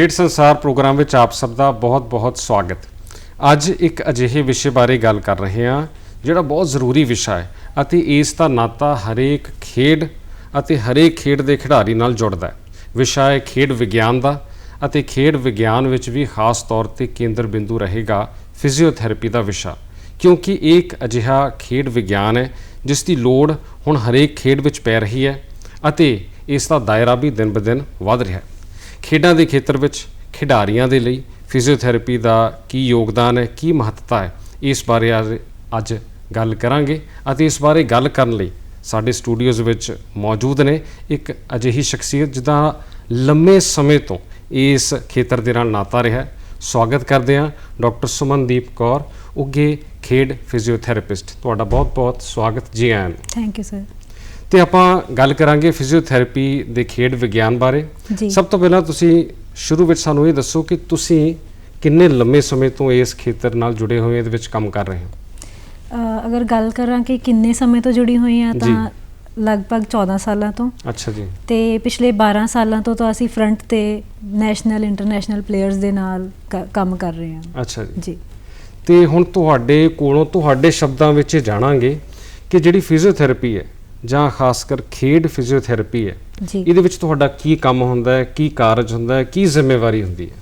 ਖੇਡ ਸੰਸਾਰ ਪ੍ਰੋਗਰਾਮ ਵਿੱਚ ਆਪ ਸਭ ਦਾ ਬਹੁਤ-ਬਹੁਤ ਸਵਾਗਤ। ਅੱਜ ਇੱਕ ਅਜਿਹੇ ਵਿਸ਼ੇ ਬਾਰੇ ਗੱਲ ਕਰ ਰਹੇ ਹਾਂ, ਜਿਹੜਾ ਬਹੁਤ ਜ਼ਰੂਰੀ ਵਿਸ਼ਾ ਹੈ ਅਤੇ ਇਸ ਦਾ ਨਾਤਾ ਹਰੇਕ ਖੇਡ ਅਤੇ ਹਰੇਕ ਖੇਡ ਦੇ ਖਿਡਾਰੀ ਨਾਲ ਜੁੜਦਾ ਹੈ। ਵਿਸ਼ਾ ਹੈ ਖੇਡ ਵਿਗਿਆਨ ਦਾ ਅਤੇ ਖੇਡ ਵਿਗਿਆਨ ਵਿੱਚ ਵੀ ਖਾਸ ਤੌਰ ਤੇ ਕੇਂਦਰ ਬਿੰਦੂ ਰਹੇਗਾ ਫਿਜ਼ੀਓਥੈਰੇਪੀ ਦਾ ਵਿਸ਼ਾ। ਕਿਉਂਕਿ ਇਹ ਇੱਕ ਅਜਿਹਾ ਖੇਡ ਵਿਗਿਆਨ ਹੈ, ਜਿਸ ਦੀ ਲੋੜ ਹੁਣ ਹਰੇਕ ਖੇਡ ਵਿੱਚ ਪੈ ਰਹੀ ਹੈ ਅਤੇ ਇਸ ਦਾ ਦਾਇਰਾ ਵੀ ਦਿਨ-ਬਦਿਨ ਵੱਧ ਰਿਹਾ ਹੈ। ਖੇਡਾਂ ਦੇ ਖੇਤਰ ਵਿੱਚ ਖਿਡਾਰੀਆਂ ਦੇ ਲਈ ਫਿਜ਼ੀਓਥੈਰੇਪੀ ਦਾ ਕੀ ਯੋਗਦਾਨ ਹੈ, ਕੀ ਮਹੱਤਤਾ ਹੈ, ਇਸ ਬਾਰੇ ਅੱਜ- ਗੱਲ ਕਰਾਂਗੇ ਅਤੇ ਇਸ ਬਾਰੇ ਗੱਲ ਕਰਨ ਲਈ ਸਾਡੇ ਸਟੂਡੀਓਜ਼ ਵਿੱਚ ਮੌਜੂਦ ਨੇ ਇੱਕ ਅਜਿਹੀ ਸ਼ਖਸੀਅਤ ਜਿਹਦਾ ਲੰਮੇ ਸਮੇਂ ਤੋਂ ਇਸ ਖੇਤਰ ਦੇ ਨਾਲ ਨਾਤਾ ਰਿਹਾ ਸਵਾਗਤ ਕਰਦੇ ਹਾਂ ਡਾਕਟਰ ਸੁਮਨਦੀਪ ਕੌਰ ਉੱਗੇ ਖੇਡ ਫਿਜ਼ੀਓਥੈਰੇਪਿਸਟ। ਤੁਹਾਡਾ ਬਹੁਤ-ਬਹੁਤ ਸਵਾਗਤ ਜੀ ਆਇਆਂ ਥੈਂਕ ਯੂ ਸਰ ਤੇ ਆਪਾਂ ਗੱਲ ਕਰਾਂਗੇ ਫਿਜ਼ੀਓਥੈਰੇਪੀ ਦੇ ਖੇਡ ਵਿਗਿਆਨ ਬਾਰੇ। ਸਭ ਤੋਂ ਪਹਿਲਾਂ ਤੁਸੀਂ ਸ਼ੁਰੂ ਵਿੱਚ ਸਾਨੂੰ ਇਹ ਦੱਸੋ ਕਿ ਤੁਸੀਂ ਕਿੰਨੇ ਲੰਮੇ ਸਮੇਂ ਤੋਂ ਇਸ ਖੇਤਰ ਨਾਲ ਜੁੜੇ ਹੋਏ ਇਹਦੇ ਵਿੱਚ ਕੰਮ ਕਰ ਰਹੇ ਹੋ? ਅਗਰ ਗੱਲ ਕਰਾਂ ਕਿ ਕਿੰਨੇ ਸਮੇਂ ਤੋਂ ਜੁੜੀ ਹੋਈ ਹਾਂ ਤਾਂ ਲਗਭਗ 14 ਸਾਲਾਂ ਤੋਂ। ਅੱਛਾ ਜੀ। ਤੇ ਪਿਛਲੇ 12 ਸਾਲਾਂ ਤੋਂ ਤਾਂ ਅਸੀਂ ਫਰੰਟ ਤੇ ਨੈਸ਼ਨਲ ਇੰਟਰਨੈਸ਼ਨਲ ਪਲੇਅਰਸ ਦੇ ਨਾਲ ਕੰਮ ਕਰ ਰਹੇ ਹਾਂ। ਅੱਛਾ ਜੀ। ਜੀ। ਤੇ ਹੁਣ ਤੁਹਾਡੇ ਕੋਲੋਂ ਤੁਹਾਡੇ ਸ਼ਬਦਾਂ ਵਿੱਚ ਜਾਣਾਂਗੇ ਕਿ ਜਿਹੜੀ ਫਿਜ਼ੀਓਥੈਰੇਪੀ ਹੈ ਜਾਂ ਖਾਸ ਕਰ ਖੇਡ ਫਿਜ਼ੀਓਥੈਰੇਪੀ ਹੈ ਜੀ। ਇਹਦੇ ਵਿੱਚ ਤੁਹਾਡਾ ਕੀ ਕੰਮ ਹੁੰਦਾ ਹੈ ਕੀ ਕਾਰਜ ਹੁੰਦਾ ਹੈ ਕੀ ਜ਼ਿੰਮੇਵਾਰੀ ਹੁੰਦੀ ਹੈ?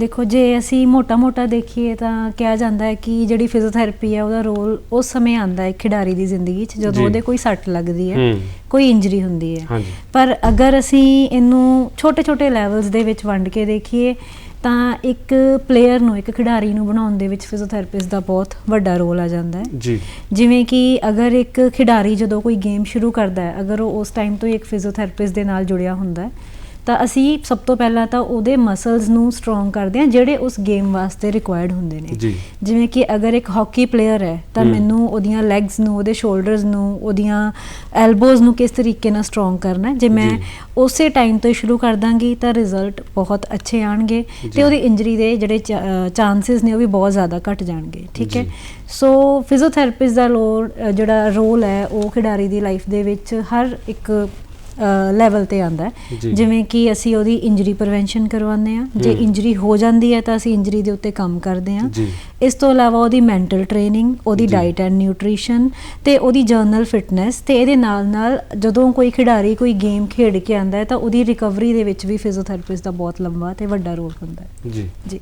ਦੇਖੋ ਜੇ ਅਸੀਂ ਮੋਟਾ-ਮੋਟਾ ਦੇਖੀਏ ਤਾਂ ਕਿਹਾ ਜਾਂਦਾ ਹੈ ਕਿ ਜਿਹੜੀ ਫਿਜ਼ੀਓਥੈਰੇਪੀ ਹੈ ਉਹਦਾ ਰੋਲ ਉਸ ਸਮੇਂ ਆਂਦਾ ਹੈ ਖਿਡਾਰੀ ਦੀ ਜ਼ਿੰਦਗੀ 'ਚ। ਜਦੋਂ ਉਹਦੇ ਕੋਈ ਸੱਟ ਲੱਗਦੀ ਹੈ ਕੋਈ ਇੰਜਰੀ ਹੁੰਦੀ ਹੈ। ਪਰ ਅਗਰ ਅਸੀਂ ਇਹਨੂੰ ਛੋਟੇ-ਛੋਟੇ ਲੈਵਲਸ ਦੇ ਵਿੱਚ ਵੰਡ ਕੇ ਦੇਖੀਏ ਤਾਂ ਇੱਕ ਪਲੇਅਰ ਨੂੰ ਇੱਕ ਖਿਡਾਰੀ ਨੂੰ ਬਣਾਉਣ ਦੇ ਵਿੱਚ ਫਿਜ਼ੀਓਥੈਰੇਪਿਸਟ ਦਾ ਬਹੁਤ ਵੱਡਾ ਰੋਲ ਆ ਜਾਂਦਾ ਹੈ। ਜੀ। ਜਿਵੇਂ ਕਿ ਅਗਰ ਇੱਕ ਖਿਡਾਰੀ ਜਦੋਂ ਕੋਈ ਗੇਮ ਸ਼ੁਰੂ ਕਰਦਾ ਹੈ ਅਗਰ ਉਹ ਉਸ ਟਾਈਮ ਤੋਂ ਹੀ ਇੱਕ ਫਿਜ਼ੀਓਥੈਰੇਪਿਸਟ ਦੇ ਨਾਲ ਜੁੜਿਆ ਹੁੰਦਾ ਹੈ ਤਾਂ ਅਸੀਂ ਸਭ ਤੋਂ ਪਹਿਲਾਂ ਤਾਂ ਉਹਦੇ ਮਸਲਸ ਨੂੰ ਸਟਰੋਂਗ ਕਰਦੇ ਹਾਂ ਜਿਹੜੇ ਉਸ ਗੇਮ ਵਾਸਤੇ ਰਿਕੁਆਇਰਡ ਹੁੰਦੇ ਨੇ ਜਿਵੇਂ ਕਿ ਅਗਰ ਇੱਕ ਹਾਕੀ ਪਲੇਅਰ ਹੈ ਤਾਂ। ਮੈਨੂੰ ਉਹਦੀਆਂ ਲੈਗਸ ਨੂੰ ਉਹਦੇ ਸ਼ੋਲਡਰਸ ਨੂੰ ਉਹਦੀਆਂ ਐਲਬੋਜ਼ ਨੂੰ ਕਿਸ ਤਰੀਕੇ ਨਾਲ ਸਟਰੋਂਗ ਕਰਨਾ ਹੈ ਜੇ ਮੈਂ। ਉਸੇ ਟਾਈਮ ਤੋਂ ਸ਼ੁਰੂ ਕਰ ਦਾਂਗੀ ਤਾਂ ਰਿਜ਼ਲਟ ਬਹੁਤ ਅੱਛੇ ਆਣਗੇ। ਤੇ ਉਹਦੀ ਇੰਜਰੀ ਦੇ ਜਿਹੜੇ ਚਾਂਸਸ ਨੇ ਉਹ ਵੀ ਬਹੁਤ ਜ਼ਿਆਦਾ ਘਟ ਜਾਣਗੇ ਠੀਕ ਹੈ। ਸੋ ਫਿਜ਼ੀਓਥੈਰੇਪਿਸਟ ਦਾ ਲੋੜ ਜਿਹੜਾ ਰੋਲ ਹੈ ਉਹ ਖਿਡਾਰੀ ਦੀ ਲਾਈਫ ਦੇ ਵਿੱਚ ਹਰ ਇੱਕ ਲੈਵਲ ਤੇ ਆਂਦਾ। ਜਿਵੇਂ ਕਿ ਅਸੀਂ ਉਹਦੀ ਇੰਜਰੀ ਪ੍ਰੀਵੈਂਸ਼ਨ ਕਰਵਾਉਂਦੇ ਆ ਜੇ। ਇੰਜਰੀ ਹੋ ਜਾਂਦੀ ਹੈ ਤਾਂ ਅਸੀਂ ਇੰਜਰੀ ਦੇ ਉੱਤੇ ਕੰਮ ਕਰਦੇ ਆ ਇਸ ਤੋਂ ਇਲਾਵਾ ਉਹਦੀ ਮੈਂਟਲ ਟ੍ਰੇਨਿੰਗ ਉਹਦੀ। ਡਾਈਟ ਐਂਡ ਨਿਊਟ੍ਰੀਸ਼ਨ ਤੇ ਉਹਦੀ ਜਰਨਲ ਫਿਟਨੈਸ ਤੇ ਇਹਦੇ ਨਾਲ ਨਾਲ ਜਦੋਂ ਕੋਈ ਖਿਡਾਰੀ ਕੋਈ ਗੇਮ ਖੇਡ ਕੇ ਆਂਦਾ ਹੈ ਤਾਂ ਉਹਦੀ ਰਿਕਵਰੀ ਦੇ ਵਿੱਚ ਵੀ ਫਿਜ਼ੀਓਥੈਰੇਪਿਸਟ ਦਾ ਬਹੁਤ ਲੰਬਾ ਤੇ ਵੱਡਾ ਰੋਲ ਹੁੰਦਾ ਹੈ। ਜੀ। ਜੀ।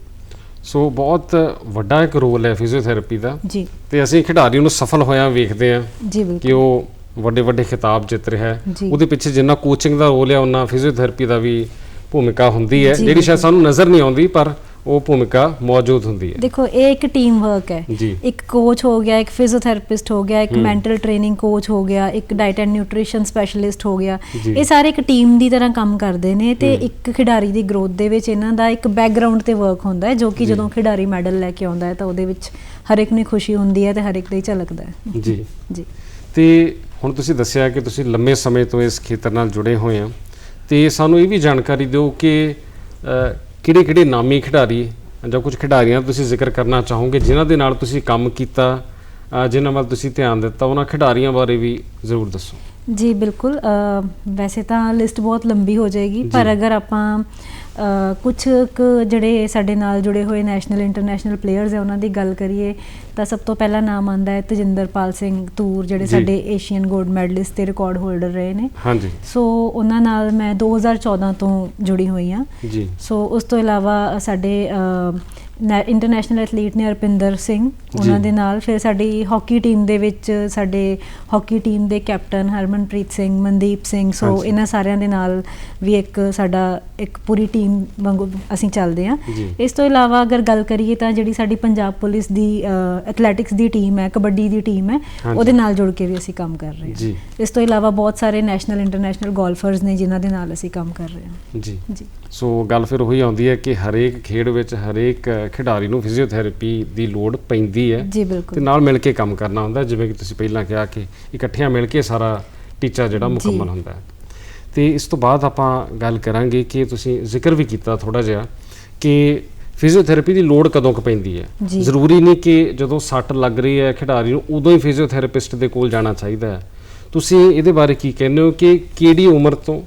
ਸੋ ਬਹੁਤ ਵੱਡਾ ਇੱਕ ਰੋਲ ਹੈ ਫਿਜ਼ੀਓਥੈਰੇਪੀ ਦਾ। ਜੀ। ਤੇ ਅਸੀਂ ਖਿਡਾਰੀ ਨੂੰ ਸਫਲ ਹੋਇਆ ਵੇਖਦੇ ਹਾਂ ਜੀ ਕਿ ਬਿਲਕੁਲ ਉਹ ਵੱਡੇ ਵੱਡੇ ਖਿਤਾਬ ਜਿੱਤ ਰਿਹਾ ਹੈ ਜੀ। ਉਹਦੇ ਪਿੱਛੇ ਜਿੰਨਾ ਕੋਚਿੰਗ ਦਾ ਰੋਲ ਹੈ ਉਹਨਾਂ ਫਿਜ਼ੀਓਥੈਰੇਪੀ ਦਾ ਵੀ ਭੂਮਿਕਾ ਹੁੰਦੀ ਹੈ ਜੀ, ਜਿਹੜੀ ਸ਼ਾਇਦ। ਸਾਨੂੰ ਨਜ਼ਰ ਨਹੀਂ ਆਉਂਦੀ ਪਰ ਉਹ ਭੂਮਿਕਾ ਮੌਜੂਦ ਹੁੰਦੀ ਹੈ ਦੇਖੋ ਇਹ ਇੱਕ ਟੀਮ ਵਰਕ ਹੈ ਜੀ ਇੱਕ ਕੋਚ ਹੋ ਗਿਆ ਇੱਕ ਫਿਜ਼ੀਓਥੈਰੇਪਿਸਟ ਹੋ ਗਿਆ ਇੱਕ। ਮੈਂਟਲ ਟ੍ਰੇਨਿੰਗ ਕੋਚ ਹੋ ਗਿਆ ਇੱਕ ਡਾਈਟ ਐਂਡ ਨਿਊਟ੍ਰੀਸ਼ਨ ਸਪੈਸ਼ਲਿਸਟ ਹੋ ਗਿਆ ਜੀ। ਇਹ ਸਾਰੇ ਇੱਕ ਟੀਮ ਦੀ ਤਰ੍ਹਾਂ ਕੰਮ ਕਰਦੇ ਨੇ ਤੇ। ਇੱਕ ਖਿਡਾਰੀ ਦੀ ਗਰੋਥ ਦੇ ਵਿੱਚ ਇਹਨਾਂ ਦਾ ਇੱਕ ਬੈਕਗ੍ਰਾਉਂਡ ਤੇ ਵਰਕ ਹੁੰਦਾ ਹੈ ਜੋ ਕਿ। ਜਦੋਂ ਖਿਡਾਰੀ ਮੈਡਲ ਲੈ ਕੇ ਆਉਂਦਾ ਹੈ ਤਾਂ ਉਹਦੇ ਵਿੱਚ ਹਰ ਇੱਕ ਨੂੰ ਖੁਸ਼ੀ ਹੁੰਦੀ ਹੈ ਤੇ ਹਰ ਇੱਕ ਦੇ ਹੀ ਝਲਕਦਾ ਹੈ ਜੀ ਜੀ ਤੇ ਹੁਣ ਤੁਸੀਂ ਦੱਸਿਆ ਕਿ ਤੁਸੀਂ ਲੰਮੇ ਸਮੇਂ ਤੋਂ ਇਸ ਖੇਤਰ ਨਾਲ ਜੁੜੇ ਹੋਏ ਆ ਤੇ ਸਾਨੂੰ ਇਹ ਵੀ ਜਾਣਕਾਰੀ ਦਿਓ ਕਿ ਕਿਹੜੇ ਕਿਹੜੇ ਨਾਮੀ ਖਿਡਾਰੀ ਜਾਂ ਕੁਝ ਖਿਡਾਰੀਆਂ ਦਾ ਤੁਸੀਂ ਜ਼ਿਕਰ ਕਰਨਾ ਚਾਹੋਗੇ, ਜਿਨ੍ਹਾਂ ਦੇ ਨਾਲ ਤੁਸੀਂ ਕੰਮ ਕੀਤਾ ਜਿਨ੍ਹਾਂ ਵੱਲ ਤੁਸੀਂ ਧਿਆਨ ਦਿੱਤਾ, ਉਹਨਾਂ ਖਿਡਾਰੀਆਂ ਬਾਰੇ ਵੀ ਜ਼ਰੂਰ ਦੱਸੋ। ਜੀ ਬਿਲਕੁਲ ਵੈਸੇ ਤਾਂ ਲਿਸਟ ਬਹੁਤ ਲੰਬੀ ਹੋ ਜਾਏਗੀ ਪਰ। ਅਗਰ ਆਪਾਂ ਕੁਝ ਜਿਹੜੇ ਸਾਡੇ ਨਾਲ ਜੁੜੇ ਹੋਏ ਨੈਸ਼ਨਲ ਇੰਟਰਨੈਸ਼ਨਲ ਪਲੇਅਰਸ ਹੈ ਉਹਨਾਂ ਦੀ ਗੱਲ ਕਰੀਏ ਤਾਂ ਸਭ ਤੋਂ ਪਹਿਲਾ ਨਾਮ ਆਂਦਾ ਹੈ ਤਜਿੰਦਰਪਾਲ ਸਿੰਘ ਤੂਰ ਜਿਹੜੇ। ਸਾਡੇ ਏਸ਼ੀਅਨ 골ਡ ਮੈਡਲਿਸਟ ਤੇ ਰਿਕਾਰਡ ਹੋਲਡਰ ਰਹੇ ਨੇ ਹਾਂਜੀ ਸੋ ਉਹਨਾਂ ਨਾਲ ਮੈਂ 2014 ਤੋਂ ਜੁੜੀ ਹੋਈ ਹਾਂ ਜੀ ਸੋ ਉਸ ਤੋਂ ਇਲਾਵਾ ਸਾਡੇ ਇੰਟਰਨੈਸ਼ਨਲ ਐਥਲੀਟ ਨੇ ਅਰਪਿੰਦਰ ਸਿੰਘ ਉਹਨਾਂ। ਦੇ ਨਾਲ। ਫਿਰ ਸਾਡੀ ਹਾਕੀ ਟੀਮ ਦੇ ਵਿੱਚ ਸਾਡੇ ਹਾਕੀ ਟੀਮ ਦੇ ਕੈਪਟਨ ਹਰਮਨਪ੍ਰੀਤ ਸਿੰਘ ਮਨਦੀਪ ਸਿੰਘ ਸੋ। ਇਹਨਾਂ ਸਾਰਿਆਂ ਦੇ ਨਾਲ ਵੀ ਇੱਕ ਸਾਡਾ ਇੱਕ ਪੂਰੀ ਟੀਮ ਵਾਂਗੂ ਅਸੀਂ ਚੱਲਦੇ ਹਾਂ। ਇਸ ਤੋਂ ਇਲਾਵਾ ਅਗਰ ਗੱਲ ਕਰੀਏ ਤਾਂ ਜਿਹੜੀ ਸਾਡੀ ਪੰਜਾਬ ਪੁਲਿਸ ਦੀ ਐਥਲੈਟਿਕਸ ਦੀ ਟੀਮ ਹੈ ਕਬੱਡੀ ਦੀ ਟੀਮ ਹੈ। ਉਹਦੇ ਨਾਲ ਜੁੜ ਕੇ ਵੀ ਅਸੀਂ ਕੰਮ ਕਰ ਰਹੇ ਹਾਂ। ਇਸ ਤੋਂ ਇਲਾਵਾ ਬਹੁਤ ਸਾਰੇ ਨੈਸ਼ਨਲ ਇੰਟਰਨੈਸ਼ਨਲ ਗੋਲਫਰਸ ਨੇ ਜਿਨ੍ਹਾਂ ਦੇ ਨਾਲ ਅਸੀਂ ਕੰਮ ਕਰ ਰਹੇ ਹਾਂ। ਜੀ। ਜੀ। ਸੋ ਗੱਲ ਫਿਰ ਉਹੀ ਆਉਂਦੀ ਹੈ ਕਿ ਹਰੇਕ ਖੇਡ ਵਿੱਚ ਹਰੇਕ ਖਿਡਾਰੀ ਨੂੰ ਫਿਜ਼ੀਓਥੈਰੇਪੀ ਦੀ ਲੋੜ ਪੈਂਦੀ ਹੈ ਜੀ ਤੇ ਨਾਲ ਮਿਲ ਕੇ ਕੰਮ ਕਰਨਾ ਹੁੰਦਾ ਜਿਵੇਂ ਕਿ ਤੁਸੀਂ ਪਹਿਲਾਂ ਕਿਹਾ ਕਿ ਇਕੱਠਿਆਂ ਮਿਲ ਕੇ ਸਾਰਾ ਟੀਚਾ ਜਿਹੜਾ। ਮੁਕੰਮਲ ਹੁੰਦਾ ਹੈ ਤੇ ਇਸ ਤੋਂ ਬਾਅਦ ਆਪਾਂ ਗੱਲ ਕਰਾਂਗੇ ਕਿ ਤੁਸੀਂ ਜ਼ਿਕਰ ਵੀ ਕੀਤਾ ਥੋੜਾ ਜਿਹਾ ਕਿ ਫਿਜ਼ੀਓਥੈਰੇਪੀ ਦੀ ਲੋੜ ਕਦੋਂ ਕੁ ਪੈਂਦੀ ਹੈ। ਜ਼ਰੂਰੀ ਨਹੀਂ ਕਿ ਜਦੋਂ ਸੱਟ ਲੱਗ ਰਹੀ ਹੈ ਖਿਡਾਰੀ ਨੂੰ ਉਦੋਂ ਹੀ ਫਿਜ਼ੀਓਥੈਰੇਪਿਸਟ ਦੇ ਕੋਲ ਜਾਣਾ ਚਾਹੀਦਾ ਹੈ ਤੁਸੀਂ ਇਹਦੇ ਬਾਰੇ ਕੀ ਕਹਿੰਦੇ ਹੋ ਕਿ ਕਿਹੜੀ ਉਮਰ ਤੋਂ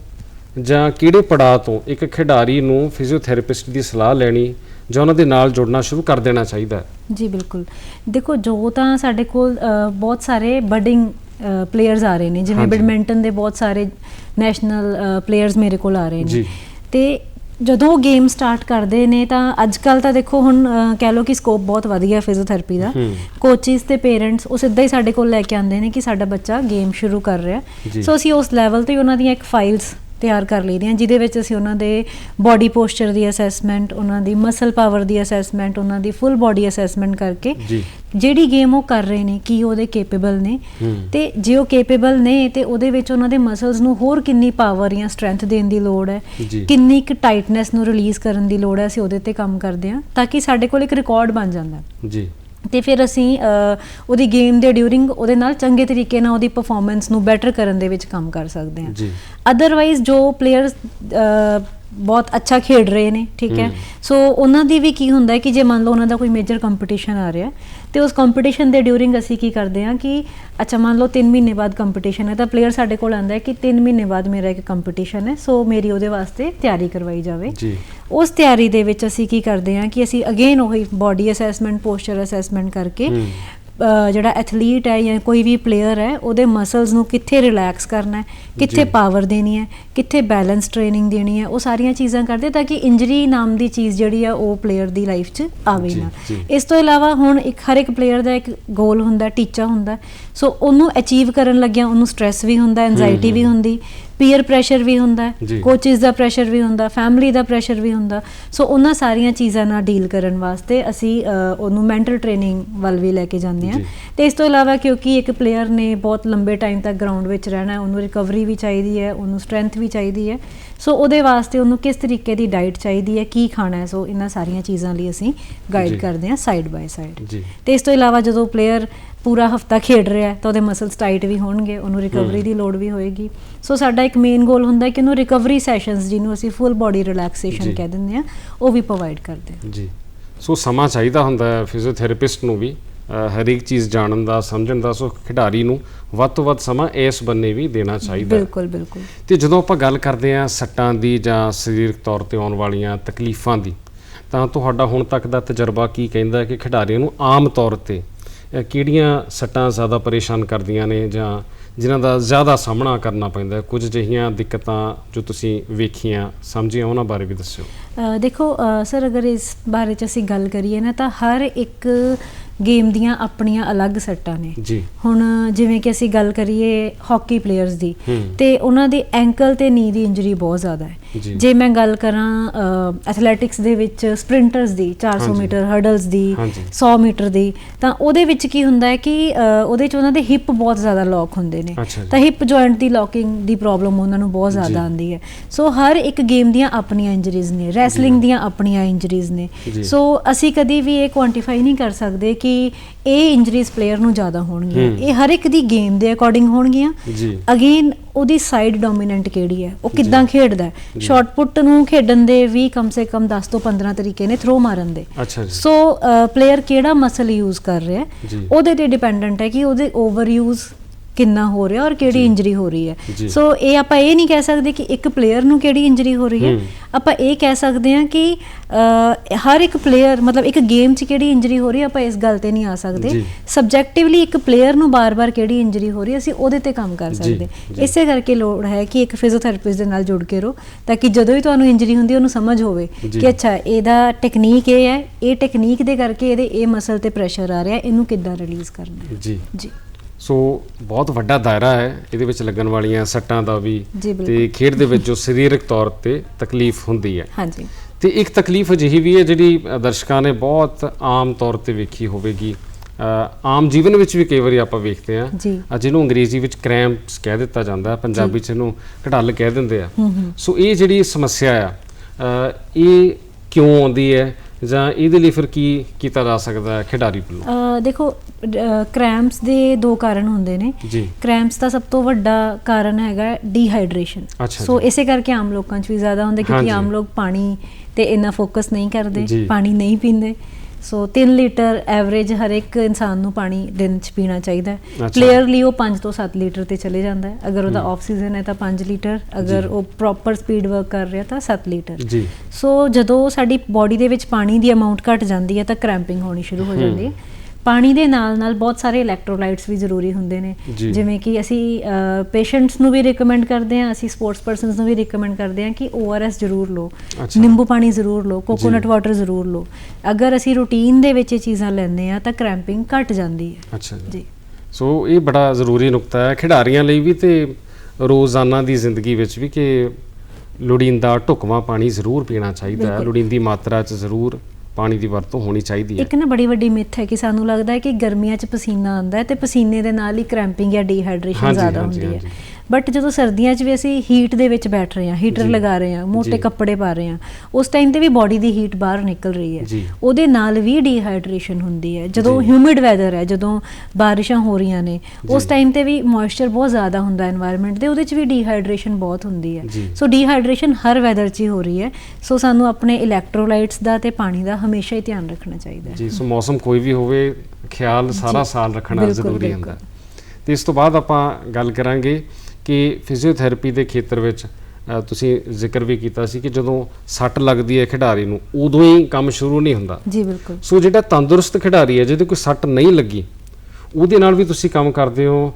ਜਾਂ ਕਿਹੜੇ ਪੜਾਅ ਤੋਂ ਇੱਕ ਖਿਡਾਰੀ ਨੂੰ ਫਿਜ਼ੀਓਥੈਰੇਪਿਸਟ ਦੀ ਸਲਾਹ ਲੈਣੀ ਜਾਂ ਉਹਨਾਂ ਦੇ ਨਾਲ ਜੁੜਨਾ ਸ਼ੁਰੂ ਕਰ ਦੇਣਾ ਚਾਹੀਦਾ ਹੈ ਜੀ ਬਿਲਕੁਲ ਦੇਖੋ ਜੋ ਤਾਂ ਸਾਡੇ ਕੋਲ ਬਹੁਤ ਸਾਰੇ ਬਡਿੰਗ ਪਲੇਅਰਸ ਆ ਰਹੇ ਨੇ ਜਿਵੇਂ। ਬੈਡਮਿੰਟਨ ਦੇ ਬਹੁਤ ਸਾਰੇ ਨੈਸ਼ਨਲ ਪਲੇਅਰਸ ਮੇਰੇ ਕੋਲ ਆ ਰਹੇ। ਨੇ ਤੇ ਜਦੋਂ ਗੇਮ ਸਟਾਰਟ ਕਰਦੇ ਨੇ ਤਾਂ ਅੱਜ ਕੱਲ ਤਾਂ ਦੇਖੋ ਹੁਣ ਕਹਿ ਲਓ ਕਿ ਸਕੋਪ ਬਹੁਤ ਵਧ ਗਿਆ ਫਿਜ਼ੀਓਥੈਰੇਪੀ ਦਾ। ਕੋਚਿਸ ਤੇ ਪੇਰੈਂਟਸ ਉਹ ਸਿੱਧਾ ਹੀ ਸਾਡੇ ਕੋਲ ਲੈ ਕੇ ਆਉਂਦੇ ਨੇ ਕਿ ਸਾਡਾ ਬੱਚਾ ਗੇਮ ਸ਼ੁਰੂ ਕਰ ਰਿਹਾ। ਸੋ ਅਸੀਂ ਉਸ ਲੈਵਲ ਤੇ ਉਹਨਾਂ ਦੀਆਂ ਇੱਕ ਫਾਈਲਸ ਤਿਆਰ ਕਰ ਲਈਆਂ ਦੀਆਂ ਜਿਹਦੇ ਵਿੱਚ ਅਸੀਂ ਉਹਨਾਂ ਦੇ ਬਾਡੀ ਪੋਸਚਰ ਦੀ ਅਸੈਸਮੈਂਟ ਉਹਨਾਂ ਦੀ ਮਸਲ ਪਾਵਰ ਦੀ ਅਸੈਸਮੈਂਟ ਉਹਨਾਂ ਦੀ ਫੁੱਲ ਬਾਡੀ ਅਸੈਸਮੈਂਟ ਕਰਕੇ ਜੀ ਜਿਹੜੀ ਗੇਮ ਉਹ ਕਰ ਰਹੇ ਨੇ ਕੀ ਉਹਦੇ ਕੇਪੇਬਲ ਨੇ। ਤੇ ਜੇ ਉਹ ਕੇਪੇਬਲ ਨੇ ਤੇ ਉਹਦੇ ਵਿੱਚ ਉਹਨਾਂ ਦੇ ਮਸਲਸ ਨੂੰ ਹੋਰ ਕਿੰਨੀ ਪਾਵਰ ਜਾਂ ਸਟਰੈਂਥ ਦੇਣ ਦੀ ਲੋੜ ਹੈ। ਕਿੰਨੀ ਕੁ ਟਾਈਟਨੈਸ ਨੂੰ ਰਿਲੀਜ਼ ਕਰਨ ਦੀ ਲੋੜ ਹੈ ਅਸੀਂ ਉਹਦੇ ਤੇ ਕੰਮ ਕਰਦੇ ਹਾਂ ਤਾਂ ਕਿ ਸਾਡੇ ਕੋਲ ਇੱਕ ਰਿਕਾਰਡ ਬਣ ਜਾਂਦਾ ਜੀ ਤੇ ਫਿਰ ਅਸੀਂ ਉਹਦੀ ਗੇਮ ਦੇ ਡਿਊਰਿੰਗ ਉਹਦੇ ਨਾਲ ਚੰਗੇ ਤਰੀਕੇ ਨਾਲ ਉਹਦੀ ਪਰਫਾਰਮੈਂਸ ਨੂੰ ਬੈਟਰ ਕਰਨ ਦੇ ਵਿੱਚ ਕੰਮ ਕਰ ਸਕਦੇ ਹਾਂ। ਜੀ। ਅਦਰਵਾਈਜ਼ ਜੋ ਪਲੇਅਰਸ ਬਹੁਤ ਅੱਛਾ ਖੇਡ ਰਹੇ ਨੇ ਠੀਕ ਹੈ। ਸੋ ਉਹਨਾਂ ਦੀ ਵੀ ਕੀ ਹੁੰਦਾ ਹੈ ਕਿ ਜੇ ਮੰਨ ਲਓ ਉਹਨਾਂ ਦਾ ਕੋਈ ਮੇਜਰ ਕੰਪੀਟੀਸ਼ਨ ਆ ਰਿਹਾ ਤੇ ਉਸ ਕੰਪੀਟੀਸ਼ਨ ਦੇ ਡਿਊਰਿੰਗ ਅਸੀਂ ਕੀ ਕਰਦੇ ਹਾਂ ਕਿ ਅੱਛਾ ਮੰਨ ਲਓ 3 ਮਹੀਨੇ ਬਾਅਦ ਕੰਪੀਟੀਸ਼ਨ ਹੈ ਤਾਂ ਪਲੇਅਰ ਸਾਡੇ ਕੋਲ ਆਂਦਾ ਹੈ ਕਿ 3 ਮਹੀਨੇ ਬਾਅਦ ਮੇਰਾ ਇੱਕ ਕੰਪੀਟੀਸ਼ਨ ਹੈ ਸੋ ਮੇਰੀ ਉਹਦੇ ਵਾਸਤੇ ਤਿਆਰੀ ਕਰਵਾਈ ਜਾਵੇ। ਜੀ। ਉਸ ਤਿਆਰੀ ਦੇ ਵਿੱਚ ਅਸੀਂ ਕੀ ਕਰਦੇ ਹਾਂ ਕਿ ਅਸੀਂ ਅਗੇਨ ਉਹੀ ਬਾਡੀ ਅਸੈਸਮੈਂਟ ਪੋਸਚਰ ਅਸੈਸਮੈਂਟ ਕਰਕੇ ਜਿਹੜਾ ਐਥਲੀਟ ਹੈ ਜਾਂ ਕੋਈ ਵੀ ਪਲੇਅਰ ਹੈ ਉਹਦੇ ਮਸਲਸ ਨੂੰ ਕਿੱਥੇ ਰਿਲੈਕਸ ਕਰਨਾ ਹੈ ਕਿੱਥੇ। ਪਾਵਰ ਦੇਣੀ ਹੈ ਕਿੱਥੇ ਬੈਲੈਂਸ ਟ੍ਰੇਨਿੰਗ ਦੇਣੀ ਹੈ ਉਹ ਸਾਰੀਆਂ ਚੀਜ਼ਾਂ ਕਰਦੇ ਤਾਂ ਕਿ ਇੰਜਰੀ ਨਾਮ ਦੀ ਚੀਜ਼ ਜਿਹੜੀ ਆ ਉਹ ਪਲੇਅਰ ਦੀ ਲਾਈਫ 'ਚ ਆਵੇ ਨਾ। ਇਸ ਤੋਂ ਇਲਾਵਾ ਹੁਣ ਇੱਕ ਹਰ ਇੱਕ ਪਲੇਅਰ ਦਾ ਇੱਕ ਗੋਲ ਹੁੰਦਾ ਟੀਚਾ ਹੁੰਦਾ ਸੋ ਉਹਨੂੰ ਅਚੀਵ ਕਰਨ ਲੱਗਿਆ ਉਹਨੂੰ ਸਟ੍ਰੈਸ ਵੀ ਹੁੰਦਾ ਐਂਜ਼ਾਈਟੀ ਵੀ ਹੁੰਦੀ ਪੀਅਰ ਪ੍ਰੈਸ਼ਰ ਵੀ ਹੁੰਦਾ। ਕੋਚਿਸ ਦਾ ਪ੍ਰੈਸ਼ਰ ਵੀ ਹੁੰਦਾ ਫੈਮਿਲੀ ਦਾ ਪ੍ਰੈਸ਼ਰ ਵੀ ਹੁੰਦਾ ਸੋ ਉਹਨਾਂ ਸਾਰੀਆਂ ਚੀਜ਼ਾਂ ਨਾਲ ਡੀਲ ਕਰਨ ਵਾਸਤੇ ਅਸੀਂ ਉਹਨੂੰ ਮੈਂਟਲ ਟ੍ਰੇਨਿੰਗ ਵੱਲ ਵੀ ਲੈ ਕੇ ਜਾਂਦੇ ਜੀ। ਤੇ ਇਸ ਤੋਂ ਇਲਾਵਾ ਕਿਉਂਕਿ ਇੱਕ ਪਲੇਅਰ ਨੇ ਬਹੁਤ ਲੰਬੇ ਟਾਈਮ ਤੱਕ ਗਰਾਊਂਡ ਵਿੱਚ ਰਹਿਣਾ ਹੈ ਉਹਨੂੰ ਰਿਕਵਰੀ ਵੀ ਚਾਹੀਦੀ ਹੈ ਉਹਨੂੰ ਸਟਰੈਂਥ ਵੀ ਚਾਹੀਦੀ ਹੈ ਸੋ ਉਹਦੇ ਵਾਸਤੇ ਉਹਨੂੰ ਕਿਸ ਤਰੀਕੇ ਦੀ ਡਾਈਟ ਚਾਹੀਦੀ ਹੈ ਕੀ ਖਾਣਾ ਹੈ ਸੋ ਇਹਨਾਂ ਸਾਰੀਆਂ ਚੀਜ਼ਾਂ ਲਈ ਅਸੀਂ। ਗਾਈਡ ਕਰਦੇ ਹਾਂ ਸਾਈਡ ਬਾਈ ਸਾਈਡ ਤੇ ਇਸ ਤੋਂ ਇਲਾਵਾ ਜਦੋਂ ਪਲੇਅਰ ਪੂਰਾ ਹਫਤਾ ਖੇਡ ਰਿਹਾ ਹੈ ਤਾਂ ਉਹਦੇ ਮਸਲਸ ਟਾਈਟ ਵੀ ਹੋਣਗੇ ਉਹਨੂੰ ਰਿਕਵਰੀ ਦੀ ਲੋੜ ਵੀ ਹੋਏਗੀ। ਸੋ ਸਾਡਾ ਇੱਕ ਮੇਨ ਗੋਲ ਹੁੰਦਾ ਹੈ ਕਿ ਉਹਨੂੰ ਰਿਕਵਰੀ ਸੈਸ਼ਨਸ ਜਿਹਨੂੰ ਅਸੀਂ ਫੁੱਲ ਬਾਡੀ ਰਿਲੈਕਸੇਸ਼ਨ। ਕਹਿ ਦਿੰਦੇ ਆ ਉਹ ਵੀ ਪ੍ਰੋਵਾਈਡ ਕਰਦੇ ਹਾਂ। ਜੀ। ਸੋ ਸਮਾਂ ਚਾਹੀਦਾ ਹੁੰਦਾ ਹੈ ਫਿਜ਼ੀਓਥੈਰੇਪਿਸਟ ਨੂੰ ਵੀ ਅ, ਹਰੇਕ ਚੀਜ਼ ਜਾਣਨ ਦਾ ਸਮਝਣ ਦਾ ਸੋ ਖਿਡਾਰੀ ਨੂੰ ਵੱਧ ਤੋਂ ਵੱਧ ਸਮਾਂ ਇਸ ਬੰਨੇ ਵੀ ਦੇਣਾ ਚਾਹੀਦਾ। ਬਿਲਕੁਲ ਬਿਲਕੁਲ। ਤੇ ਜਦੋਂ ਆਪਾਂ ਗੱਲ ਕਰਦੇ ਹਾਂ ਸੱਟਾਂ ਦੀ ਜਾਂ ਸਰੀਰਕ ਤੌਰ ਤੇ ਆਉਣ ਵਾਲੀਆਂ ਤਕਲੀਫਾਂ ਦੀ ਤਾਂ ਤੁਹਾਡਾ ਹੁਣ ਤੱਕ ਦਾ ਤਜਰਬਾ ਕੀ ਕਹਿੰਦਾ ਹੈ ਕਿ ਖਿਡਾਰੀਆਂ ਨੂੰ ਆਮ ਤੌਰ ਤੇ ਕਿਹੜੀਆਂ ਸੱਟਾਂ ਜ਼ਿਆਦਾ ਪਰੇਸ਼ਾਨ ਕਰਦੀਆਂ ਨੇ ਜਾਂ ਜਿਨ੍ਹਾਂ ਦਾ ਜ਼ਿਆਦਾ ਸਾਹਮਣਾ ਕਰਨਾ ਪੈਂਦਾ ਹੈ? ਕੁਝ ਅਜਿਹੀਆਂ ਦਿੱਕਤਾਂ ਜੋ ਤੁਸੀਂ ਵੇਖੀਆਂ, ਸਮਝੀਆਂ, ਉਹਨਾਂ ਬਾਰੇ ਵੀ ਦੱਸਿਓ। ਦੇਖੋ ਸਰ, ਅਗਰ ਇਸ ਬਾਰੇ ਚ ਅਸੀਂ ਗੱਲ ਕਰੀਏ ਨਾ, ਤਾਂ ਹਰ ਇੱਕ ਗੇਮ ਦੀਆਂ ਆਪਣੀਆਂ ਅਲੱਗ ਸੱਟਾਂ ਨੇ ਜੀ ਹੁਣ ਜਿਵੇਂ ਕਿ ਅਸੀਂ ਗੱਲ ਕਰੀਏ ਹਾਕੀ ਪਲੇਅਰਸ ਦੀ। ਤੇ ਉਹਨਾਂ ਦੀ ਐਂਕਲ ਤੇ ਨੀ ਦੀ ਇੰਜਰੀ ਬਹੁਤ ਜ਼ਿਆਦਾ ਹੈ ਜੀ। ਮੈਂ ਗੱਲ ਕਰਾਂ ਐਥਲੈਟਿਕਸ ਦੇ ਵਿੱਚ ਸਪ੍ਰਿੰਟਰਸ ਦੀ 400 ਹਾਂਜੀ। ਮੀਟਰ ਹਰਡਲਸ ਦੀ ਹਾਂਜੀ। 100 ਮੀਟਰ ਦੀ ਤਾਂ ਉਹਦੇ ਵਿੱਚ ਕੀ ਹੁੰਦਾ ਹੈ ਕਿ ਉਹਦੇ ਚ ਉਹਨਾਂ ਦੇ ਹਿਪ ਬਹੁਤ ਜ਼ਿਆਦਾ ਲੌਕ ਹੁੰਦੇ ਨੇ। ਤਾਂ ਹਿਪ ਜੁਆਇੰਟ ਦੀ ਲੌਕਿੰਗ ਦੀ ਪ੍ਰੋਬਲਮ ਉਹਨਾਂ ਨੂੰ ਬਹੁਤ। ਜ਼ਿਆਦਾ ਆਉਂਦੀ ਹੈ ਸੋ ਹਰ ਇੱਕ ਗੇਮ ਦੀਆਂ ਆਪਣੀਆਂ ਇੰਜਰੀਜ਼ ਨੇ ਰੈਸਲਿੰਗ ਦੀਆਂ ਆਪਣੀਆਂ ਇੰਜਰੀਜ਼ ਨੇ। ਸੋ ਅਸੀਂ ਕਦੀ ਵੀ ਇਹ ਕੁਆਂਟੀਫਾਈ ਨਹੀਂ ਕਰ ਸਕਦੇ ਕਿ ਇਹ ਇੰਜਰੀਜ਼ ਪਲੇਅਰ ਨੂੰ ਜ਼ਿਆਦਾ ਹੋਣਗੀਆਂ। ਇਹ ਹਰ ਇੱਕ ਦੀ ਗੇਮ ਦੇ ਅਕੋਰਡਿੰਗ ਹੋਣਗੀਆਂ। ਜੀ। ਅਗੇਨ ਉਹਦੀ ਸਾਈਡ ਡੋਮੀਨੈਂਟ ਕਿਹੜੀ ਹੈ? ਉਹ ਕਿੱਦਾਂ ਖੇਡਦਾ ਹੈ? ਜੀ। ਸ਼ਾਰਟ ਪੁੱਟ ਨੂੰ ਖੇਡਣ ਦੇ ਵੀ ਕਮ ਸੇ ਕਮ 10 ਤੋਂ 15 ਤਰੀਕੇ ਨੇ ਥਰੋ ਮਾਰਨ ਦੇ। ਅੱਛਾ ਜੀ। ਸੋ ਪਲੇਅਰ ਕਿਹੜਾ ਮਸਲ ਯੂਜ਼ ਕਰ ਰਿਹਾ ਹੈ। ਉਹਦੇ ਤੇ ਡਿਪੈਂਡੈਂਟ ਹੈ ਕਿ ਉਹਦੇ ਓਵਰ ਯੂਜ਼ ਕਿੰਨਾ ਹੋ ਰਿਹਾ ਔਰ ਕਿਹੜੀ। ਇੰਜਰੀ ਹੋ ਰਹੀ ਹੈ। ਸੋ ਇਹ ਆਪਾਂ ਇਹ ਨਹੀਂ ਕਹਿ ਸਕਦੇ ਕਿ ਇੱਕ ਪਲੇਅਰ ਨੂੰ ਕਿਹੜੀ ਇੰਜਰੀ ਹੋ ਰਹੀ ਹੈ। ਆਪਾਂ ਇਹ ਕਹਿ ਸਕਦੇ ਹਾਂ ਕਿ ਹਰ ਇੱਕ ਪਲੇਅਰ ਮਤਲਬ ਇੱਕ ਗੇਮ 'ਚ ਕਿਹੜੀ ਇੰਜਰੀ ਹੋ ਰਹੀ ਹੈ ਆਪਾਂ ਇਸ ਗੱਲ ਤੇ ਨਹੀਂ ਆ ਸਕਦੇ। ਸਬਜੈਕਟਿਵਲੀ ਇੱਕ ਪਲੇਅਰ ਨੂੰ ਬਾਰ-ਬਾਰ ਕਿਹੜੀ ਇੰਜਰੀ ਹੋ ਰਹੀ ਹੈ ਅਸੀਂ ਉਹਦੇ ਤੇ ਕੰਮ ਕਰ ਸਕਦੇ। ਇਸੇ ਕਰਕੇ ਲੋੜ ਹੈ ਕਿ ਇੱਕ ਫਿਜ਼ੀਓਥੈਰੇਪਿਸਟ ਦੇ ਨਾਲ ਜੁੜ ਕੇ ਰਹੋ ਤਾਂ ਕਿ ਜਦੋਂ ਵੀ ਤੁਹਾਨੂੰ ਇੰਜਰੀ ਹੁੰਦੀ ਉਹਨੂੰ ਸਮਝ ਹੋਵੇ। ਕਿ ਅੱਛਾ ਇਹਦਾ ਟੈਕਨੀਕ ਇਹ ਹੈ ਇਹ ਟੈਕਨੀਕ ਦੇ ਕਰਕੇ ਇਹਦੇ ਇਹ ਮਸਲ ਤੇ ਪ੍ਰੈਸ਼ਰ ਆ ਰਿਹਾ ਇਹਨੂੰ ਕਿੱਦਾਂ ਰਿਲੀਜ਼ ਕਰਨਾ ਹੈ ਜੀ ਜੀ ਸੋ ਬਹੁਤ ਵੱਡਾ ਦਾਇਰਾ ਹੈ ਇਹਦੇ ਵਿੱਚ ਲੱਗਣ ਵਾਲੀਆਂ ਸੱਟਾਂ ਦਾ ਵੀ। ਤੇ ਖੇਡ ਦੇ ਵਿੱਚ ਜੋ ਸਰੀਰਕ ਤੌਰ ਤੇ ਤਕਲੀਫ ਹੁੰਦੀ ਹੈ। ਹਾਂਜੀ। ਤੇ ਇੱਕ ਤਕਲੀਫ ਅਜਿਹੀ ਵੀ ਹੈ ਜਿਹੜੀ ਦਰਸ਼ਕਾਂ ਨੇ ਬਹੁਤ ਆਮ ਤੌਰ ਤੇ ਵੇਖੀ ਹੋਵੇਗੀ। ਆਮ ਜੀਵਨ ਵਿੱਚ ਵੀ ਕਈ ਵਾਰੀ ਆਪਾਂ ਵੇਖਦੇ। ਅ, ਜਿਹਨੂੰ ਅੰਗਰੇਜ਼ੀ ਵਿੱਚ ਕ੍ਰੈਂਪਸ ਕਹਿ ਦਿੱਤਾ ਜਾਂਦਾ ਪੰਜਾਬੀ ਚ ਇਹਨੂੰ ਘੜਲ ਕਹਿ ਦਿੰਦੇ ਆ। ਸੋ ਇਹ ਜਿਹੜੀ ਸਮੱਸਿਆ ਆ ਇਹ ਕਿਉਂ ਆਉਂਦੀ ਹੈ? ਜਾਂ ਇਹਦੇ ਲਈ ਫਿਰ ਕੀ ਕੀਤਾ ਜਾ ਸਕਦਾ ਹੈ ਖਿਡਾਰੀ ਵੱਲੋਂ ਦੇਖੋ ਕ੍ਰੈਂਪਸ ਦੇ ਦੋ ਕਾਰਨ ਹੁੰਦੇ ਨੇ ਜੀ ਕ੍ਰੈਂਪਸ ਦਾ ਸਭ ਤੋਂ ਵੱਡਾ ਕਾਰਨ ਹੈਗਾ ਡੀਹਾਈਡਰੇਸ਼ਨ ਅੱਛਾ ਸੋ। ਇਸੇ ਕਰਕੇ ਆਮ ਲੋਕਾਂ 'ਚ ਵੀ ਜ਼ਿਆਦਾ ਹੁੰਦਾ ਕਿਉਂਕਿ। ਆਮ ਲੋਕ ਪਾਣੀ ਤੇ ਇੰਨਾ ਫੋਕਸ ਨਹੀਂ ਕਰਦੇ। ਪਾਣੀ ਨਹੀਂ ਪੀਂਦੇ ਸੋ 3 ਲੀਟਰ ਐਵਰੇਜ ਹਰ ਇੱਕ ਇਨਸਾਨ ਨੂੰ ਪਾਣੀ ਦਿਨ ਚ ਪੀਣਾ ਚਾਹੀਦਾ ਹੈ ਲਈ ਉਹ 5 ਤੋਂ 7 ਲੀਟਰ ਤੇ ਚਲੇ ਜਾਂਦਾ ਹੈ ਅਗਰ ਉਹਦਾ। ਆਫ ਸੀਜ਼ਨ ਹੈ ਤਾਂ 5 ਲੀਟਰ ਅਗਰ। ਉਹ ਪ੍ਰੋਪਰ ਸਪੀਡ ਵਰਕ ਕਰ ਰਿਹਾ ਤਾਂ 7 ਲੀਟਰ ਜੀ ਸੋ ਜਦੋਂ ਸਾਡੀ ਬਾਡੀ ਦੇ ਵਿੱਚ ਪਾਣੀ ਦੀ ਅਮਾਉਂਟ ਘਟ ਜਾਂਦੀ ਹੈ ਤਾਂ ਕ੍ਰੈਂਪਿੰਗ ਹੋਣੀ ਸ਼ੁਰੂ ਹੋ। ਜਾਂਦੀ ਹੈ ਪਾਣੀ ਦੇ ਨਾਲ ਨਾਲ ਬਹੁਤ ਸਾਰੇ ਇਲੈਕਟ੍ਰੋਲਾਈਟਸ ਵੀ ਜ਼ਰੂਰੀ ਹੁੰਦੇ ਨੇ। ਜਿਵੇਂ ਕਿ ਅਸੀਂ ਪੇਸ਼ੈਂਟਸ ਨੂੰ ਵੀ ਰეკਮੈਂਡ ਕਰਦੇ ਹਾਂ ਅਸੀਂ ਸਪੋਰਟਸ ਪਰਸਨਸ ਨੂੰ ਵੀ ਰეკਮੈਂਡ ਕਰਦੇ ਹਾਂ ਕਿ ORS ਜ਼ਰੂਰ ਲਓ। ਨਿੰਬੂ ਪਾਣੀ ਜ਼ਰੂਰ ਲਓ ਕੋਕੋਨਟ ਵਾਟਰ ਜ਼ਰੂਰ ਲਓ। ਅਗਰ ਅਸੀਂ ਰੂਟੀਨ ਦੇ ਵਿੱਚ ਇਹ ਚੀਜ਼ਾਂ ਲੈਂਦੇ ਆ ਤਾਂ ਕ੍ਰੈਂਪਿੰਗ ਘਟ ਜਾਂਦੀ ਹੈ। ਜੀ। ਸੋ ਇਹ ਬੜਾ ਜ਼ਰੂਰੀ ਨੁਕਤਾ ਹੈ ਖਿਡਾਰੀਆਂ ਲਈ ਵੀ ਤੇ ਰੋਜ਼ਾਨਾ ਦੀ ਜ਼ਿੰਦਗੀ ਵਿੱਚ ਵੀ ਕਿ ਲੋੜੀਂਦਾ ਢੁਕਵਾਂ ਪਾਣੀ ਜ਼ਰੂਰ ਪੀਣਾ ਚਾਹੀਦਾ ਹੈ। ਲੋੜੀਂਦੀ ਮਾਤਰਾ 'ਚ ਜ਼ਰੂਰ ਪਾਣੀ ਦੀ ਵਰਤੋਂ ਹੋਣੀ ਚਾਹੀਦੀ ਹੈ ਇੱਕ ਨਾ ਬੜੀ ਵੱਡੀ ਮਿੱਥ ਹੈ ਕਿ ਸਾਨੂੰ ਲੱਗਦਾ ਹੈ ਕਿ ਗਰਮੀਆਂ 'ਚ ਪਸੀਨਾ ਆਉਂਦਾ ਹੈ ਤੇ ਪਸੀਨੇ ਦੇ ਨਾਲ ਹੀ ਕ੍ਰੈਂਪਿੰਗ ਜਾਂ ਡੀਹਾਈਡਰੇਸ਼ਨ ਜ਼ਿਆਦਾ ਹੁੰਦੀ ਹੈ। ਬਟ ਜਦੋਂ ਸਰਦੀਆਂ 'ਚ ਵੀ ਅਸੀਂ ਹੀਟ ਦੇ ਵਿੱਚ ਬੈਠ ਰਹੇ ਹਾਂ ਹੀਟਰ ਲਗਾ ਰਹੇ ਹਾਂ ਮੋٹے ਕੱਪੜੇ ਪਾ ਰਹੇ ਹਾਂ ਉਸ ਟਾਈਮ ਤੇ ਵੀ ਬਾਡੀ ਦੀ ਹੀਟ ਬਾਹਰ ਨਿਕਲ ਰਹੀ ਹੈ। ਉਹਦੇ ਨਾਲ ਵੀ ਡੀਹਾਈਡਰੇਸ਼ਨ ਹੁੰਦੀ ਹੈ। ਜਦੋਂ ਹਿਊਮਿਡ ਵੈਦਰ ਹੈ ਜਦੋਂ ਬਾਰਿਸ਼ਾਂ ਹੋ ਰਹੀਆਂ ਨੇ ਉਸ ਟਾਈਮ ਤੇ ਵੀ ਮੋਇਸਚਰ ਬਹੁਤ ਜ਼ਿਆਦਾ ਹੁੰਦਾ এনवायरमेंट ਦੇ ਉਹਦੇ 'ਚ ਵੀ ਡੀਹਾਈਡਰੇਸ਼ਨ ਬਹੁਤ ਹੁੰਦੀ ਹੈ। ਸੋ ਡੀਹਾਈਡਰੇਸ਼ਨ ਹਰ ਵੈਦਰ 'ਚ ਹੀ ਹੋ ਰਹੀ ਹੈ। ਸੋ ਸਾਨੂੰ ਆਪਣੇ ਇਲੈਕਟ੍ਰੋਲਾਈਟਸ ਦਾ ਤੇ ਪਾਣੀ ਦਾ ਹਮੇਸ਼ਾ ਹੀ ਧਿਆਨ ਰੱਖਣਾ ਚਾਹੀਦਾ ਹੈ। ਜੀ ਸੋ ਮੌਸਮ ਕੋਈ ਵੀ ਹੋਵੇ ਖਿਆਲ ਸਾਰਾ ਸਾਲ ਰੱਖਣਾ ਜ਼ਰੂਰੀ ਹੁੰਦਾ। ਤੇ ਇਸ ਤੋਂ ਬਾਅਦ ਆਪਾਂ ਗੱਲ ਕਰਾਂਗੇ ਕਿ ਫਿਜ਼ੀਓਥੈਰੇਪੀ ਦੇ ਖੇਤਰ ਵਿੱਚ ਤੁਸੀਂ ਜ਼ਿਕਰ ਵੀ ਕੀਤਾ ਸੀ ਕਿ ਜਦੋਂ ਸੱਟ ਲੱਗਦੀ ਹੈ ਖਿਡਾਰੀ ਨੂੰ ਉਦੋਂ ਹੀ ਕੰਮ ਸ਼ੁਰੂ ਨਹੀਂ ਹੁੰਦਾ। ਜੀ ਬਿਲਕੁਲ। ਸੋ ਜਿਹੜਾ ਤੰਦਰੁਸਤ ਖਿਡਾਰੀ ਹੈ ਜਿਹਦੇ ਕੋਈ ਸੱਟ ਨਹੀਂ ਲੱਗੀ ਉਹਦੇ ਨਾਲ ਵੀ ਤੁਸੀਂ ਕੰਮ ਕਰਦੇ ਹੋ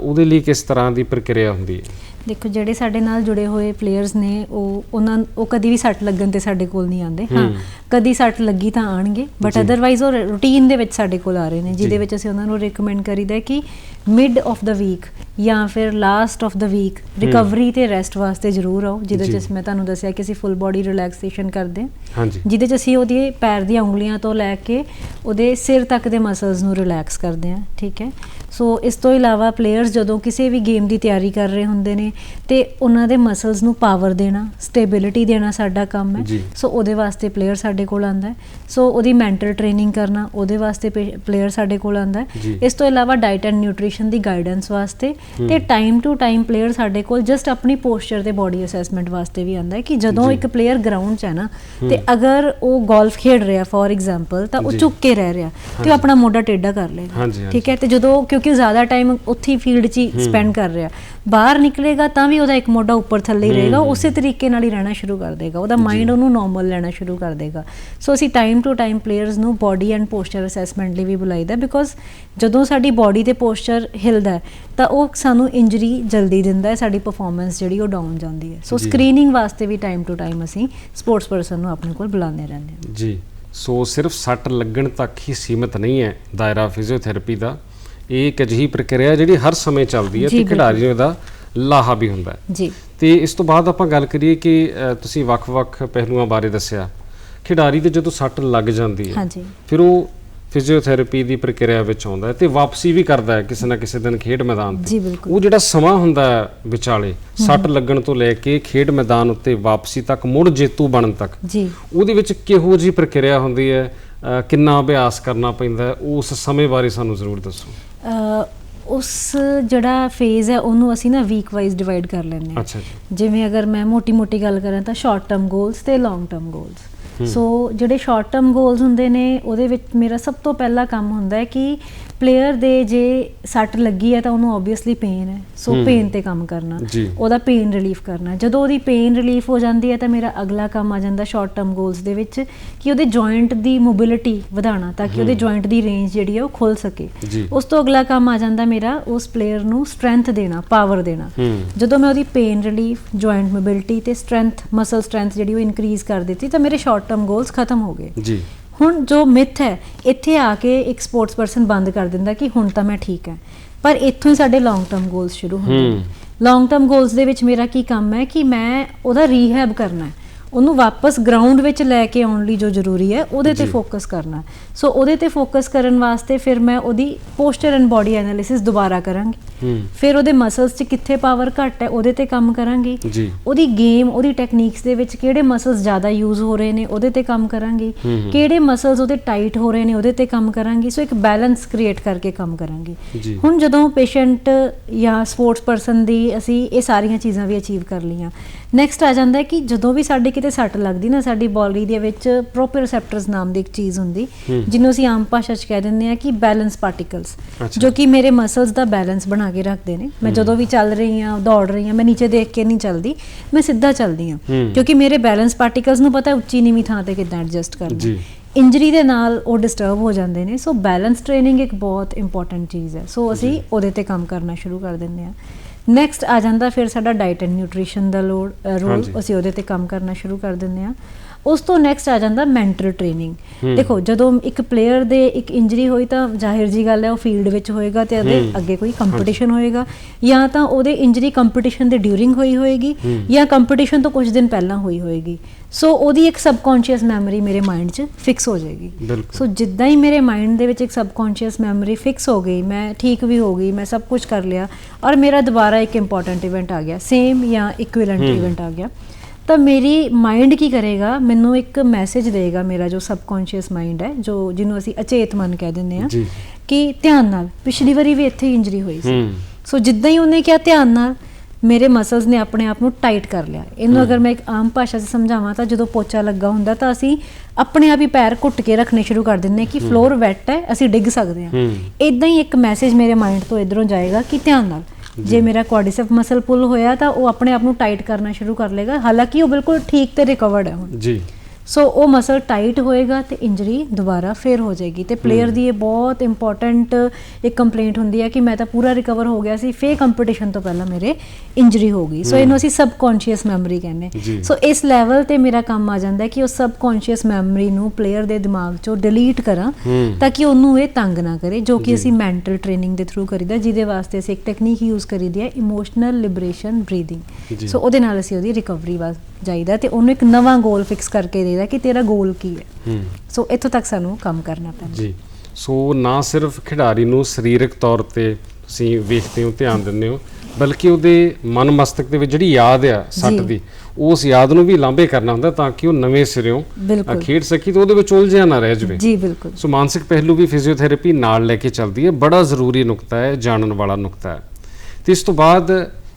ਉਹਦੇ ਲਈ ਕਿਸ ਤਰ੍ਹਾਂ ਦੀ ਪ੍ਰਕਿਰਿਆ ਹੁੰਦੀ ਹੈ? ਦੇਖੋ ਜਿਹੜੇ ਸਾਡੇ ਨਾਲ ਜੁੜੇ ਹੋਏ ਪਲੇਅਰਸ ਨੇ ਉਹ ਉਹਨਾਂ ਉਹ ਕਦੀ ਵੀ ਸੱਟ ਲੱਗਣ ਤੇ ਸਾਡੇ ਕੋਲ ਨਹੀਂ ਆਉਂਦੇ ਹਾਂ। ਕਦੀ ਸੱਟ ਲੱਗੀ ਤਾਂ ਆਣਗੇ ਬਟ। ਅਦਰਵਾਈਜ਼ ਉਹ ਰੂਟੀਨ ਦੇ ਵਿੱਚ ਸਾਡੇ ਕੋਲ ਆ ਰਹੇ ਨੇ। ਜਿਹਦੇ ਵਿੱਚ ਅਸੀਂ ਉਹਨਾਂ ਨੂੰ ਰეკਮੈਂਡ ਕਰੀਦਾ ਕਿ ਮਿਡ ਆਫ ਦਾ ਵੀਕ ਜਾਂ ਫਿਰ last of the week recovery ਤੇ ਰੈਸਟ ਵਾਸਤੇ ਜ਼ਰੂਰ ਆਓ ਜਿਹਦੇ। ਚ ਮੈਂ ਤੁਹਾਨੂੰ ਦੱਸਿਆ ਕਿ ਅਸੀਂ ਫੁੱਲ ਬਾਡੀ ਰਿਲੈਕਸੇਸ਼ਨ ਕਰਦੇ ਹਾਂ ਜਿਹਦੇ ਚ ਅਸੀਂ ਉਹਦੇ ਪੈਰ ਦੀਆਂ ਉਂਗਲੀਆਂ ਤੋਂ ਲੈ ਕੇ ਉਹਦੇ ਸਿਰ ਤੱਕ ਦੇ ਮਸਲਸ ਨੂੰ ਰਿਲੈਕਸ ਕਰਦੇ ਹਾਂ ਠੀਕ ਹੈ ਸੋ ਇਸ ਤੋਂ ਇਲਾਵਾ ਪਲੇਅਰਸ ਜਦੋਂ ਕਿਸੇ ਵੀ ਗੇਮ ਦੀ ਤਿਆਰੀ ਕਰ ਰਹੇ ਹੁੰਦੇ ਨੇ ਤੇ ਉਹਨਾਂ ਦੇ ਮਸਲਸ ਨੂੰ ਪਾਵਰ ਦੇਣਾ ਸਟੇਬਿਲਿਟੀ ਦੇਣਾ ਸਾਡਾ ਕੰਮ ਹੈ। ਸੋ ਉਹਦੇ ਵਾਸਤੇ ਪਲੇਅਰ ਸਾਡੇ ਕੋਲ ਆਂਦਾ ਹੈ ਸੋ ਉਹਦੀ ਮੈਂਟਲ ਟ੍ਰੇਨਿੰਗ ਕਰਨਾ ਉਹਦੇ ਵਾਸਤੇ ਪਲੇਅਰ ਸਾਡੇ ਕੋਲ ਆਂਦਾ ਹੈ। ਇਸ ਤੋਂ ਇਲਾਵਾ ਡਾਈਟ ਐਂਡ ਨਿਊਟ੍ਰੀਸ਼ਨ ਦੀ ਗਾਈਡੈਂਸ ਵਾਸਤੇ। ਤੇ ਟਾਈਮ ਟੂ ਟਾਈਮ ਪਲੇਅਰ ਸਾਡੇ ਕੋਲ ਜਸਟ ਆਪਣੀ ਪੋਸਚਰ ਤੇ ਬਾਡੀ ਅਸੈਸਮੈਂਟ ਵਾਸਤੇ ਵੀ ਆਂਦਾ ਹੈ ਕਿ ਜਦੋਂ। ਇੱਕ ਪਲੇਅਰ ਗਰਾਊਂਡ 'ਚ ਹੈ ਨਾ ਤੇ। ਅਗਰ ਉਹ ਗੋਲਫ ਖੇਡ ਰਿਹਾ ਫੋਰ ਐਗਜ਼ਾਮਪਲ ਤਾਂ ਉਹ। ਝੁੱਕ ਕੇ ਰਹਿ ਰਿਹਾ ਤੇ ਆਪਣਾ ਮੋਢਾ ਟੇਢਾ ਕਰ ਲੇਗਾ। ਠੀਕ ਹੈ ਤੇ ਜਦੋਂ ਕਿਉਂਕਿ ਉਹ ਜ਼ਿਆਦਾ ਟਾਈਮ ਉੱਥੇ ਹੀ ਫੀਲਡ 'ਚ ਹੀ। ਸਪੈਂਡ ਕਰ ਰਿਹਾ ਬਾਹਰ ਨਿਕਲੇਗਾ ਤਾਂ ਵੀ ਉਹਦਾ ਇੱਕ ਮੋਢਾ ਉੱਪਰ ਥੱਲੇ ਹੀ ਰਹੇਗਾ। ਉਸੇ ਤਰੀਕੇ ਨਾਲ ਹੀ ਰਹਿਣਾ ਸ਼ੁਰੂ ਕਰ ਦੇਗਾ ਉਹਦਾ। ਮਾਈਂਡ ਉਹਨੂੰ ਨਾਰਮਲ ਲੈਣਾ ਸ਼ੁਰੂ ਕਰ ਦੇਗਾ ਸੋ ਅਸੀਂ ਟਾਈਮ ਟੂ ਟਾਈਮ ਪਲੇਅਰਸ ਨੂੰ ਬਾਡੀ ਐਂਡ ਪੋਸਚਰ ਅਸੈਸਮੈਂਟ ਲਈ ਵੀ ਬੁਲਾਈਦਾ ਬਿਕੋਜ਼ ਜਦੋਂ ਸਾਡੀ ਬਾਡੀ ਤੇ ਪੋਸਚਰ ਹਿਲਦਾ ਤਾਂ ਉਹ ਸਾਨੂੰ ਇੰਜਰੀ ਜਲਦੀ ਦਿੰਦਾ ਹੈ ਸਾਡੀ ਪਰਫਾਰਮੈਂਸ ਜਿਹੜੀ ਉਹ ਡਾਊਨ ਜਾਂਦੀ ਹੈ ਸੋ। ਸਕਰੀਨਿੰਗ ਵਾਸਤੇ ਵੀ ਟਾਈਮ ਟੂ ਟਾਈਮ ਅਸੀਂ ਸਪੋਰਟਸ ਪਰਸਨ ਨੂੰ ਆਪਣੇ ਕੋਲ ਬੁਲਾਉਂਦੇ ਰਹਿੰਦੇ ਹਾਂ ਜੀ ਸੋ ਸਿਰਫ ਸੱਟ ਲੱਗਣ ਤੱਕ ਹੀ ਸੀਮਿਤ ਨਹੀਂ ਹੈ ਦਾਇਰਾ ਫਿਜ਼ੀਓਥੈਰੇਪੀ ਦਾ ਇਹ ਇੱਕ ਅਜਿਹੀ ਪ੍ਰਕਿਰਿਆ ਜਿਹੜੀ ਹਰ ਸਮੇਂ ਚੱਲਦੀ ਹੈ ਤੇ। ਖਿਡਾਰੀਆਂ ਦਾ ਲਾਹਾ ਵੀ ਹੁੰਦਾ ਹੈ। ਜੀ। ਤੇ ਇਸ ਤੋਂ ਬਾਅਦ ਆਪਾਂ ਗੱਲ ਕਰੀਏ ਕਿ ਤੁਸੀਂ ਵੱਖ-ਵੱਖ ਪਹਿਲੂਆਂ ਬਾਰੇ ਦੱਸਿਆ। ਖਿਡਾਰੀ ਤੇ ਜਦੋਂ ਸੱਟ ਲੱਗ ਜਾਂਦੀ ਹੈ ਹਾਂਜੀ। ਫਿਰ ਉਹ ਫਿਜ਼ੀਓਥੈਰੇਪੀ ਦੀ ਪ੍ਰਕਿਰਿਆ ਵਿੱਚ ਆਉਂਦਾ ਹੈ ਤੇ ਵਾਪਸੀ ਵੀ ਕਰਦਾ ਹੈ ਕਿਸੇ ਨਾ ਕਿਸੇ ਦਿਨ ਖੇਡ ਮੈਦਾਨ ਤੇ। ਉਹ ਜਿਹੜਾ ਸਮਾਂ ਹੁੰਦਾ ਹੈ ਵਿਚਾਲੇ ਸੱਟ ਲੱਗਣ ਤੋਂ ਲੈ ਕੇ ਖੇਡ ਮੈਦਾਨ ਉੱਤੇ ਵਾਪਸੀ ਤੱਕ ਮੁੜ ਜੇਤੂ ਬਣਨ ਤੱਕ ਜੀ। ਉਹਦੇ ਵਿੱਚ ਕਿਹੋ ਜੀ ਪ੍ਰਕਿਰਿਆ ਹੁੰਦੀ ਹੈ ਕਿੰਨਾ ਅਭਿਆਸ ਕਰਨਾ ਪੈਂਦਾ ਉਸ ਸਮੇਂ ਬਾਰੇ ਸਾਨੂੰ ਜ਼ਰੂਰ ਦੱਸੋ। ਉਸ ਜਿਹੜਾ ਫੇਜ਼ ਹੈ ਉਹਨੂੰ ਅਸੀਂ ਨਾ ਵੀਕ ਵਾਈਜ਼ ਡਿਵਾਈਡ ਕਰ ਲੈਂਦੇ ਹਾਂ। ਅੱਛਾ ਜੀ। ਜਿਵੇਂ ਅਗਰ ਮੈਂ ਮੋਟੀ-ਮੋਟੀ ਗੱਲ ਕਰਾਂ ਤਾਂ ਸ਼ਾਰਟ ਟਰਮ ਗੋਲਸ ਤੇ ਲੌਂਗ ਟਰਮ। ਗੋਲਸ ਸੋ ਜਿਹੜੇ ਸ਼ਾਰਟ ਟਰਮ ਗੋਲਸ ਹੁੰਦੇ ਨੇ ਉਹਦੇ ਵਿੱਚ ਮੇਰਾ ਸਭ ਤੋਂ ਪਹਿਲਾ ਕੰਮ ਹੁੰਦਾ ਹੈ ਕਿ ਪਲੇਅਰ ਦੇ ਜੇ ਸੱਟ ਲੱਗੀ ਹੈ ਤਾਂ ਉਹਨੂੰ ਆਬਵੀਅਸਲੀ ਪੇਨ ਹੈ। ਸੋ। ਪੇਨ ਤੇ ਕੰਮ ਕਰਨਾ। ਉਹਦਾ ਪੇਨ ਰਿਲੀਫ ਕਰਨਾ। ਜਦੋਂ ਉਹਦੀ ਪੇਨ ਰਿਲੀਫ ਹੋ ਜਾਂਦੀ ਹੈ ਤਾਂ ਮੇਰਾ ਅਗਲਾ ਕੰਮ ਆ ਜਾਂਦਾ ਸ਼ਾਰਟ ਟਰਮ ਗੋਲਸ ਦੇ ਵਿੱਚ ਕਿ ਉਹਦੇ ਜੁਆਇੰਟ ਦੀ ਮੋਬਿਲਿਟੀ ਵਧਾਉਣਾ ਤਾਂ ਕਿ ਉਹਦੇ। ਜੁਆਇੰਟ ਦੀ ਰੇਂਜ ਜਿਹੜੀ ਹੈ ਉਹ ਖੁੱਲ ਸਕੇ। ਉਸ ਤੋਂ ਅਗਲਾ ਕੰਮ ਆ ਜਾਂਦਾ ਮੇਰਾ ਉਸ ਪਲੇਅਰ ਨੂੰ ਸਟਰੈਂਥ ਦੇਣਾ ਪਾਵਰ ਦੇਣਾ। ਜਦੋਂ ਮੈਂ ਉਹਦੀ ਪੇਨ ਰਿਲੀਫ ਜੁਆਇੰਟ ਮੋਬਿਲਿਟੀ ਤੇ ਸਟਰੈਂਥ ਮਸਲ ਸਟਰੈਂਥ ਜਿਹੜੀ ਉਹ ਇਨਕਰੀਜ਼ ਕਰ ਦਿੱਤੀ ਤਾਂ ਮੇਰੇ ਸ਼ਾਰਟ ਟਰਮ ਗੋਲਸ ਖਤਮ ਹੋ ਗਏ। ਜੀ। ਹੁਣ ਜੋ ਮਿਥ ਹੈ ਇੱਥੇ ਆ ਕੇ ਇੱਕ ਸਪੋਰਟਸ ਪਰਸਨ ਬੰਦ ਕਰ ਦਿੰਦਾ ਕਿ ਹੁਣ ਤਾਂ ਮੈਂ ਠੀਕ ਹਾਂ। ਪਰ ਇੱਥੋਂ ਹੀ ਸਾਡੇ ਲੌਂਗ ਟਰਮ ਗੋਲਸ ਸ਼ੁਰੂ ਹੁੰਦੇ। ਨੇ। ਲੌਂਗ ਟਰਮ ਗੋਲਸ ਦੇ ਵਿੱਚ ਮੇਰਾ ਕੀ ਕੰਮ ਹੈ ਕਿ ਮੈਂ ਉਹਦਾ ਰੀਹੈਬ ਕਰਨਾ ਹੈ। ਉਹਨੂੰ ਵਾਪਸ ਗਰਾਊਂਡ ਵਿੱਚ ਲੈ ਕੇ ਆਉਣ ਲਈ ਜੋ ਜ਼ਰੂਰੀ ਹੈ ਉਹਦੇ ਤੇ। ਫੋਕਸ ਕਰਨਾ ਸੋ ਉਹਦੇ ਤੇ ਫੋਕਸ ਕਰਨ ਵਾਸਤੇ ਫਿਰ ਮੈਂ ਉਹਦੀ ਪੋਸਚਰ ਐਂਡ ਬਾਡੀ ਐਨਾਲਿਸਿਸ ਦੁਬਾਰਾ ਕਰਾਂਗੀ। ਫਿਰ ਉਹਦੇ ਮਸਲਸ 'ਚ ਕਿੱਥੇ ਪਾਵਰ ਘੱਟ ਹੈ ਉਹਦੇ ਤੇ ਕੰਮ ਕਰਾਂਗੀ। ਉਹਦੀ ਗੇਮ ਉਹਦੀ ਟੈਕਨੀਕਸ ਦੇ ਵਿੱਚ ਕਿਹੜੇ ਮਸਲਸ ਜ਼ਿਆਦਾ ਯੂਜ਼ ਹੋ ਰਹੇ ਨੇ ਉਹਦੇ ਤੇ ਕੰਮ ਕਰਾਂਗੀ। ਕਿਹੜੇ ਮਸਲਸ ਉਹਦੇ ਟਾਈਟ ਹੋ ਰਹੇ ਨੇ ਉਹਦੇ ਤੇ ਕੰਮ ਕਰਾਂਗੀ। ਸੋ ਇੱਕ ਬੈਲੈਂਸ ਕ੍ਰੀਏਟ ਕਰਕੇ ਕੰਮ ਕਰਾਂਗੀ। ਹੁਣ ਜਦੋਂ ਪੇਸ਼ੈਂਟ ਜਾਂ ਸਪੋਰਟਸ ਪਰਸਨ ਦੀ ਅਸੀਂ ਇਹ ਸਾਰੀਆਂ ਚੀਜ਼ਾਂ ਵੀ ਅਚੀਵ ਕਰ ਲਈਆਂ। ਨੈਕਸਟ ਆ ਜਾਂਦਾ ਹੈ ਕਿ ਜਦੋਂ ਵੀ ਸਾਡੇ ਕਿਤੇ ਸੱਟ ਲੱਗਦੀ ਨਾ ਸਾਡੀ ਬਾਡੀ ਦੇ ਵਿੱਚ ਪ੍ਰੋਪਰੋਸੈਪਟਰਸ ਨਾਮ ਦੀ ਇੱਕ ਚੀਜ਼ ਹੁੰਦੀ। ਜਿਹਨੂੰ ਅਸੀਂ ਆਮ ਭਾਸ਼ਾ 'ਚ ਕਹਿ ਦਿੰਦੇ ਆ ਕਿ ਬੈਲੈਂਸ ਪਾਰਟੀਕਲਸ। ਜੋ ਕਿ ਮੇਰੇ ਮਸਲਸ ਦਾ ਬੈਲੈਂਸ ਬਣਾ ਕੇ ਰੱਖਦੇ ਨੇ। ਮੈਂ ਜਦੋਂ ਵੀ ਚੱਲ ਰਹੀ ਹਾਂ ਦੌੜ ਰਹੀ ਹਾਂ ਮੈਂ ਨੀਚੇ ਦੇਖ ਕੇ ਨਹੀਂ ਚੱਲਦੀ। ਮੈਂ ਸਿੱਧਾ ਚੱਲਦੀ ਹਾਂ। ਕਿਉਂਕਿ ਮੇਰੇ ਬੈਲੈਂਸ ਪਾਰਟੀਕਲਸ ਨੂੰ ਪਤਾ ਉੱਚੀ ਨੀਵੀਂ ਥਾਂ ਤੇ ਕਿੱਦਾਂ ਐਡਜਸਟ ਕਰਨਾ। ਜੀ। ਇੰਜਰੀ ਦੇ ਨਾਲ ਉਹ ਡਿਸਟਰਬ ਹੋ ਜਾਂਦੇ ਨੇ। ਸੋ ਬੈਲੈਂਸ ਟ੍ਰੇਨਿੰਗ ਇੱਕ ਬਹੁਤ ਇੰਪੋਰਟੈਂਟ ਚੀਜ਼ ਹੈ। ਸੋ ਅਸੀਂ ਉਹਦੇ ਤੇ ਕੰਮ ਕਰਨਾ ਸ਼ੁਰੂ ਕਰ ਦਿੰਦੇ ਹਾਂ। ਨੈਕਸਟ ਆ ਜਾਂਦਾ ਫਿਰ ਸਾਡਾ ਡਾਈਟ ਐਂਡ ਨਿਊਟ੍ਰੀਸ਼ਨ ਦਾ ਲੋਡ ਰੋਲ। ਅਸੀਂ ਉਹਦੇ ਤੇ ਕੰਮ ਕਰਨਾ ਸ਼ੁਰੂ ਕਰ ਦਿੰਦੇ ਹਾਂ। ਉਸ ਤੋਂ ਨੈਕਸਟ ਆ ਜਾਂਦਾ ਮੈਂਟਲ ਟ੍ਰੇਨਿੰਗ। ਦੇਖੋ ਜਦੋਂ ਇੱਕ ਪਲੇਅਰ ਦੇ ਇੱਕ ਇੰਜਰੀ ਹੋਈ ਤਾਂ ਜ਼ਾਹਿਰ ਜੀ ਗੱਲ ਹੈ ਉਹ ਫੀਲਡ ਵਿੱਚ ਹੋਏਗਾ ਤੇ ਉਹਦੇ ਹੂੰ। ਅੱਗੇ ਕੋਈ ਕੰਪੀਟੀਸ਼ਨ ਹੋਏਗਾ ਜਾਂ ਤਾਂ ਉਹਦੇ ਇੰਜਰੀ ਕੰਪੀਟੀਸ਼ਨ ਦੇ ਡਿਊਰਿੰਗ ਹੋਈ ਹੋਏਗੀ। ਜਾਂ ਕੰਪੀਟੀਸ਼ਨ ਤੋਂ ਕੁਝ ਦਿਨ ਪਹਿਲਾਂ ਹੋਈ ਹੋਏਗੀ ਸੋ ਉਹਦੀ ਇੱਕ ਸਬਕੌਂਸ਼ੀਅਸ ਮੈਮਰੀ ਮੇਰੇ ਮਾਈਂਡ 'ਚ ਫਿਕਸ ਹੋ ਜਾਏਗੀ ਸੋ ਜਿੱਦਾਂ ਹੀ ਮੇਰੇ ਮਾਈਂਡ ਦੇ ਵਿੱਚ ਇੱਕ ਸਬਕੌਂਸ਼ੀਅਸ ਮੈਮਰੀ ਫਿਕਸ ਹੋ ਗਈ ਮੈਂ ਠੀਕ ਵੀ ਹੋ ਗਈ ਮੈਂ ਸਭ ਕੁਝ ਕਰ ਲਿਆ ਔਰ ਮੇਰਾ ਦੁਬਾਰਾ ਇੱਕ ਇੰਪੋਰਟੈਂਟ ਇਵੈਂਟ ਆ ਗਿਆ ਸੇਮ ਜਾਂ ਇਕੁਇਵਲੈਂਟ। ਇਵੈਂਟ ਆ ਗਿਆ ਤਾਂ ਮੇਰੀ ਮਾਈਂਡ ਕੀ ਕਰੇਗਾ? ਮੈਨੂੰ ਇੱਕ ਮੈਸੇਜ ਦੇਗਾ ਮੇਰਾ ਜੋ ਸਬਕੌਂਸ਼ੀਅਸ ਮਾਈਂਡ ਹੈ ਜੋ ਜਿਹਨੂੰ ਅਸੀਂ ਅਚੇਤ ਮਨ ਕਹਿ ਦਿੰਦੇ ਆ ਕਿ ਧਿਆਨ ਨਾਲ। ਪਿਛਲੀ ਵਾਰੀ ਵੀ ਇੱਥੇ ਇੰਜਰੀ ਹੋਈ ਸੀ। ਸੋ ਜਿੱਦਾਂ ਹੀ ਉਹਨੇ ਕਿਹਾ ਧਿਆਨ ਨਾਲ ਮੇਰੇ ਮਸਲਸ ਨੇ ਆਪਣੇ ਆਪ ਨੂੰ ਟਾਈਟ ਕਰ ਲਿਆ। ਇਹਨੂੰ ਅਗਰ ਮੈਂ ਇੱਕ ਆਮ ਭਾਸ਼ਾ 'ਚ ਸਮਝਾਵਾਂ ਤਾਂ ਜਦੋਂ ਪੋਚਾ ਲੱਗਾ ਹੁੰਦਾ ਤਾਂ ਅਸੀਂ ਆਪਣੇ ਆਪ ਹੀ ਪੈਰ ਘੁੱਟ ਕੇ ਰੱਖਣੇ ਸ਼ੁਰੂ ਕਰ ਦਿੰਦੇ ਹਾਂ ਕਿ ਫਲੋਰ ਵੈਟ ਹੈ ਅਸੀਂ ਡਿੱਗ ਸਕਦੇ ਹੂੰ। ਇਦਾਂ ਹੀ ਇੱਕ ਮੈਸੇਜ ਮੇਰੇ ਮਾਈਂਡ ਤੋਂ ਇਧਰੋਂ ਜਾਏਗਾ ਕਿ ਧਿਆਨ ਨਾਲ। ਜੇ। ਮੇਰਾ ਕੁਆਡ੍ਰਿਸੈਪ ਮਸਲ ਪੁੱਲ ਹੋਇਆ ਤਾਂ ਉਹ ਆਪਣੇ ਆਪ ਨੂੰ ਟਾਈਟ ਕਰਨਾ ਸ਼ੁਰੂ ਕਰ ਲੇਗਾ ਹਾਲਾਂਕਿ ਉਹ ਬਿਲਕੁਲ ਠੀਕ ਤੇ ਰਿਕਵਰਡ ਹੈ ਹੁਣ। ਜੀ। ਸੋ ਉਹ ਮਸਲ ਟਾਈਟ ਹੋਏਗਾ ਤੇ ਇੰਜਰੀ ਦੁਬਾਰਾ ਫੇਰ ਹੋ ਜਾਏਗੀ ਤੇ ਪਲੇਅਰ ਦੀ ਇਹ ਬਹੁਤ ਇੰਪੋਰਟੈਂਟ ਇੱਕ ਕੰਪਲੇਂਟ ਹੁੰਦੀ ਹੈ ਕਿ ਮੈਂ ਤਾਂ ਪੂਰਾ ਰਿਕਵਰ ਹੋ ਗਿਆ ਸੀ ਫੇਰ ਕੰਪੀਟੀਸ਼ਨ ਤੋਂ ਪਹਿਲਾਂ ਮੇਰੇ ਇੰਜਰੀ ਹੋ ਗਈ ਸੋ ਇਹਨੂੰ ਅਸੀਂ ਸਬਕੌਂਸ਼ੀਅਸ ਮੈਮਰੀ ਕਹਿੰਦੇ। ਸੋ ਇਸ ਲੈਵਲ ਤੇ ਮੇਰਾ ਕੰਮ ਆ ਜਾਂਦਾ ਕਿ ਉਹ ਸਬਕੌਂਸ਼ੀਅਸ ਮੈਮਰੀ ਨੂੰ ਪਲੇਅਰ ਦੇ ਦਿਮਾਗ ਚੋਂ ਡਿਲੀਟ ਕਰਾਂ ਤਾਂ ਕਿ ਉਹਨੂੰ ਇਹ ਤੰਗ ਨਾ ਕਰੇ ਜੋ। ਕਿ ਅਸੀਂ ਮੈਂਟਲ ਟ੍ਰੇਨਿੰਗ ਦੇ ਥਰੂ ਕਰੀਦਾ ਜਿਹਦੇ ਵਾਸਤੇ ਅਸੀਂ ਇੱਕ ਟੈਕਨੀਕ ਯੂਜ਼ ਕਰੀਦੀ ਹੈ ਇਮੋਸ਼ਨਲ ਲਿਬਰੇਸ਼ਨ ਬਰੀਥਿੰਗ ਜੀ। ਸੋ ਉਹਦੇ ਨਾਲ ਅਸੀਂ ਉਹਦੀ ਰਿਕਵਰੀ ਵਾਸ ਜਾਈਦਾ ਤੇ ਉਹਨੂੰ ਇੱਕ ਨਵਾਂ ਗੋਲ ਫਿਕਸ ਕਰਕੇ ਦੇਈਦਾ ਕਿ ਤੇਰਾ ਗੋਲ ਕੀ ਹੈ। ਸੋ ਇੱਥੋਂ ਤੱਕ ਸਾਨੂੰ ਕੰਮ ਕਰਨਾ ਪੈਂਦਾ ਜੀ। ਸੋ ਨਾ ਸਿਰਫ ਖਿਡਾਰੀ ਨੂੰ ਸਰੀਰਕ ਤੌਰ ਤੇ ਤੁਸੀਂ ਵੇਖਦੇ ਹੋ ਧਿਆਨ ਦਿੰਦੇ ਹੋ ਬਲਕਿ ਉਹਦੇ ਮਨ ਮਸਤਕ ਦੇ ਵਿੱਚ ਜਿਹੜੀ ਯਾਦ ਆ ਸੱਟ। ਦੀ ਉਸ ਯਾਦ ਨੂੰ ਵੀ ਲਾਂਭੇ ਕਰਨਾ ਹੁੰਦਾ ਤਾਂ ਕਿ ਉਹ ਨਵੇਂ ਸਿਰਿਓਂ ਖੇਡ ਸਕੀ ਤੇ ਉਹਦੇ ਵਿੱਚ ਉਲਝਿਆ ਨਾ ਰਹਿ ਜਾਵੇ। ਜੀ ਬਿਲਕੁਲ। ਸੋ ਮਾਨਸਿਕ ਪਹਿਲੂ ਵੀ ਫਿਜ਼ੀਓਥੈਰੇਪੀ ਨਾਲ ਲੈ ਕੇ ਚੱਲਦੀ ਹੈ। ਬੜਾ ਜ਼ਰੂਰੀ ਨੁਕਤਾ ਹੈ ਜਾਣਨ ਵਾਲਾ ਨੁਕਤਾ ਹੈ। ਤੇ ਇਸ ਤੋਂ ਬਾਅਦ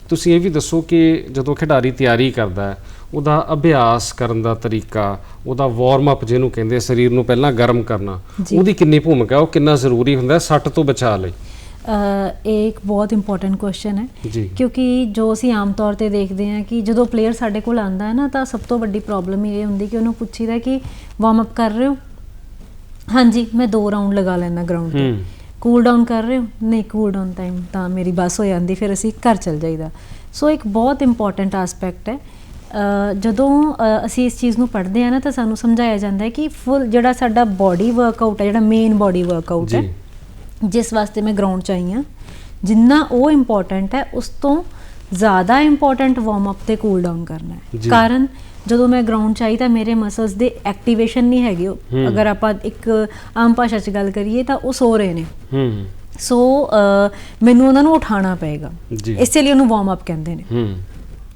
ਤੁਸੀਂ ਇਹ ਵੀ ਦੱਸੋ ਕਿ ਜਦੋਂ ਖਿਡਾਰੀ ਤਿਆਰੀ ਕਰਦਾ ਹੈ ਉਹਦਾ ਅਭਿਆਸ ਕਰਨ ਦਾ ਤਰੀਕਾ ਉਹਦਾ ਵਾਰਮ ਅਪ ਜਿਹਨੂੰ ਕਹਿੰਦੇ ਆ, ਸਰੀਰ ਨੂੰ ਪਹਿਲਾਂ ਗਰਮ ਕਰਨਾ। ਉਹਦੀ ਕਿੰਨੀ ਭੂਮਿਕਾ ਉਹ ਕਿੰਨਾ ਜ਼ਰੂਰੀ ਹੁੰਦਾ ਹੈ ਸੱਟ ਤੋਂ ਬਚਾ ਲਈ? ਇਹ ਇੱਕ ਬਹੁਤ ਇੰਪੋਰਟੈਂਟ ਕੁਐਸਚਨ ਹੈ। ਜੀ। ਕਿਉਂਕਿ ਜੋ ਅਸੀਂ ਆਮ ਤੌਰ ਤੇ ਦੇਖਦੇ ਹਾਂ ਕਿ ਜਦੋਂ ਪਲੇਅਰ ਸਾਡੇ ਕੋਲ ਆਂਦਾ ਹੈ ਨਾ ਤਾਂ ਸਭ ਤੋਂ ਵੱਡੀ ਪ੍ਰੋਬਲਮ ਇਹ ਹੁੰਦੀ ਕਿ ਉਹਨੂੰ ਪੁੱਛੀਦਾ ਕਿ ਵਾਰਮ ਅਪ ਕਰ ਰਹੇ ਹੋ? ਹਾਂਜੀ ਮੈਂ ਦੋ ਰਾਉਂਡ ਲਗਾ ਲੈਣਾ ਗਰਾਊਂਡ ਤੇ। ਹੂੰ। ਕੂਲ ਡਾਊਨ ਕਰ ਰਹੇ ਹੋ? ਨਹੀਂ ਕੂਲ ਡਾਊਨ ਟਾਈਮ ਤਾਂ ਮੇਰੀ ਬੱਸ ਹੋ ਜਾਂਦੀ ਫਿਰ ਅਸੀਂ ਘਰ ਚਲ ਜਾਈਦਾ। ਸੋ ਇੱਕ ਬਹੁਤ ਇੰਪੋਰਟੈਂਟ ਐਸਪੈਕਟ ਹੈ ਅ, ਜਦੋਂ ਅਸੀਂ ਇਸ ਚੀਜ਼ ਨੂੰ ਪੜ੍ਹਦੇ ਆ ਨਾ ਤਾਂ ਸਾਨੂੰ ਸਮਝਾਇਆ ਜਾਂਦਾ ਹੈ ਕਿ ਫੁੱਲ ਜਿਹੜਾ ਸਾਡਾ ਬਾਡੀ ਵਰਕਆਊਟ ਹੈ ਜਿਹੜਾ ਮੇਨ ਬਾਡੀ ਵਰਕਆਊਟ ਹੈ ਜਿਸ ਵਾਸਤੇ ਮੈਂ ਗਰਾਊਂਡ 'ਚ ਆਈ ਹਾਂ ਜਿੰਨਾ ਉਹ ਇੰਪੋਰਟੈਂਟ ਹੈ ਉਸ ਤੋਂ ਜ਼ਿਆਦਾ ਇੰਪੋਰਟੈਂਟ ਵਾਰਮ ਅਪ ਤੇ ਕੂਲ ਡਾਊਨ ਕਰਨਾ ਹੈ। ਕਾਰਨ ਜਦੋਂ ਮੈਂ ਗਰਾਊਂਡ 'ਚ ਆਈ ਤਾਂ ਮੇਰੇ ਮਸਲਸ ਦੇ ਐਕਟੀਵੇਸ਼ਨ ਨਹੀਂ ਹੈਗੇ ਉਹ। ਅਗਰ ਆਪਾਂ ਇੱਕ ਆਮ ਭਾਸ਼ਾ 'ਚ ਗੱਲ ਕਰੀਏ ਤਾਂ ਉਹ ਸੋ ਰਹੇ ਨੇ। ਹੂੰ। ਸੋ ਮੈਨੂੰ ਉਹਨਾਂ ਨੂੰ ਉਠਾਉਣਾ ਪਏਗਾ। ਇਸੇ ਲਈ ਉਹਨੂੰ ਵਾਰਮ ਅਪ ਕਹਿੰਦੇ ਨੇ। ਹੂੰ।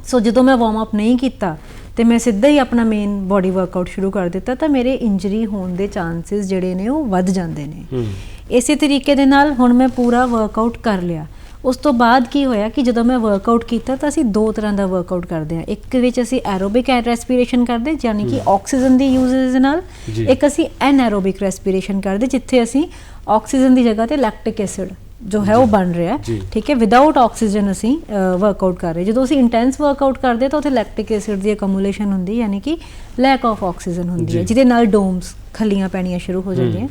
ਸੋ ਜਦੋਂ ਮੈਂ ਵਾਰਮ ਅਪ ਨਹੀਂ ਕੀਤਾ ਤੇ ਮੈਂ ਸਿੱਧਾ ਹੀ ਆਪਣਾ ਮੇਨ ਬਾਡੀ ਵਰਕਆਊਟ ਸ਼ੁਰੂ ਕਰ ਦਿੱਤਾ ਤਾਂ ਮੇਰੇ ਇੰਜਰੀ ਹੋਣ ਦੇ ਚਾਂਸਸ ਜਿਹੜੇ ਨੇ ਉਹ ਵੱਧ ਜਾਂਦੇ ਨੇ। ਇਸੇ ਤਰੀਕੇ ਦੇ ਨਾਲ ਹੁਣ ਮੈਂ ਪੂਰਾ ਵਰਕਆਊਟ ਕਰ ਲਿਆ। ਉਸ ਤੋਂ ਬਾਅਦ ਕੀ ਹੋਇਆ ਕਿ ਜਦੋਂ ਮੈਂ ਵਰਕਆਊਟ ਕੀਤਾ ਤਾਂ ਅਸੀਂ ਦੋ ਤਰ੍ਹਾਂ ਦਾ ਵਰਕਆਊਟ ਕਰਦੇ ਹਾਂ। ਇੱਕ ਵਿੱਚ ਅਸੀਂ ਐਰੋਬਿਕ ਰੈਸਪੀਰੇਸ਼ਨ ਕਰਦੇ ਯਾਨੀ ਕਿ ਆਕਸੀਜਨ ਦੀ ਯੂਜ਼ਸ ਨਾਲ। ਇੱਕ ਅਸੀਂ ਐਨਐਰੋਬਿਕ ਰੈਸਪੀਰੇਸ਼ਨ ਕਰਦੇ ਜਿੱਥੇ ਅਸੀਂ ਆਕਸੀਜਨ ਦੀ ਜਗ੍ਹਾ ਤੇ ਲੈਕਟਿਕ ਐਸਿਡ ਜੋ ਹੈ ਉਹ ਬਣ ਰਿਹਾ। ਹੈ। ਠੀਕ ਹੈ ਵਿਦਆਊਟ ਆਕਸੀਜਨ ਅਸੀਂ ਵਰਕਆਊਟ ਕਰ ਰਹੇ। ਜਦੋਂ ਅਸੀਂ ਇੰਟੈਂਸ ਵਰਕਆਊਟ ਕਰਦੇ ਤਾਂ ਉੱਥੇ ਲੈਕਟਿਕ ਐਸਿਡ ਦੀ ਅਕਮੂਲੇਸ਼ਨ ਹੁੰਦੀ ਯਾਨੀ ਕਿ ਲੈਕ ਆਫ ਆਕਸੀਜਨ ਹੁੰਦੀ ਹੈ। ਜਿਹਦੇ ਨਾਲ ਡੋਮਸ ਖੱਲੀਆਂ ਪੈਣੀਆਂ ਸ਼ੁਰੂ ਹੋ। ਜਾਂਦੀਆਂ।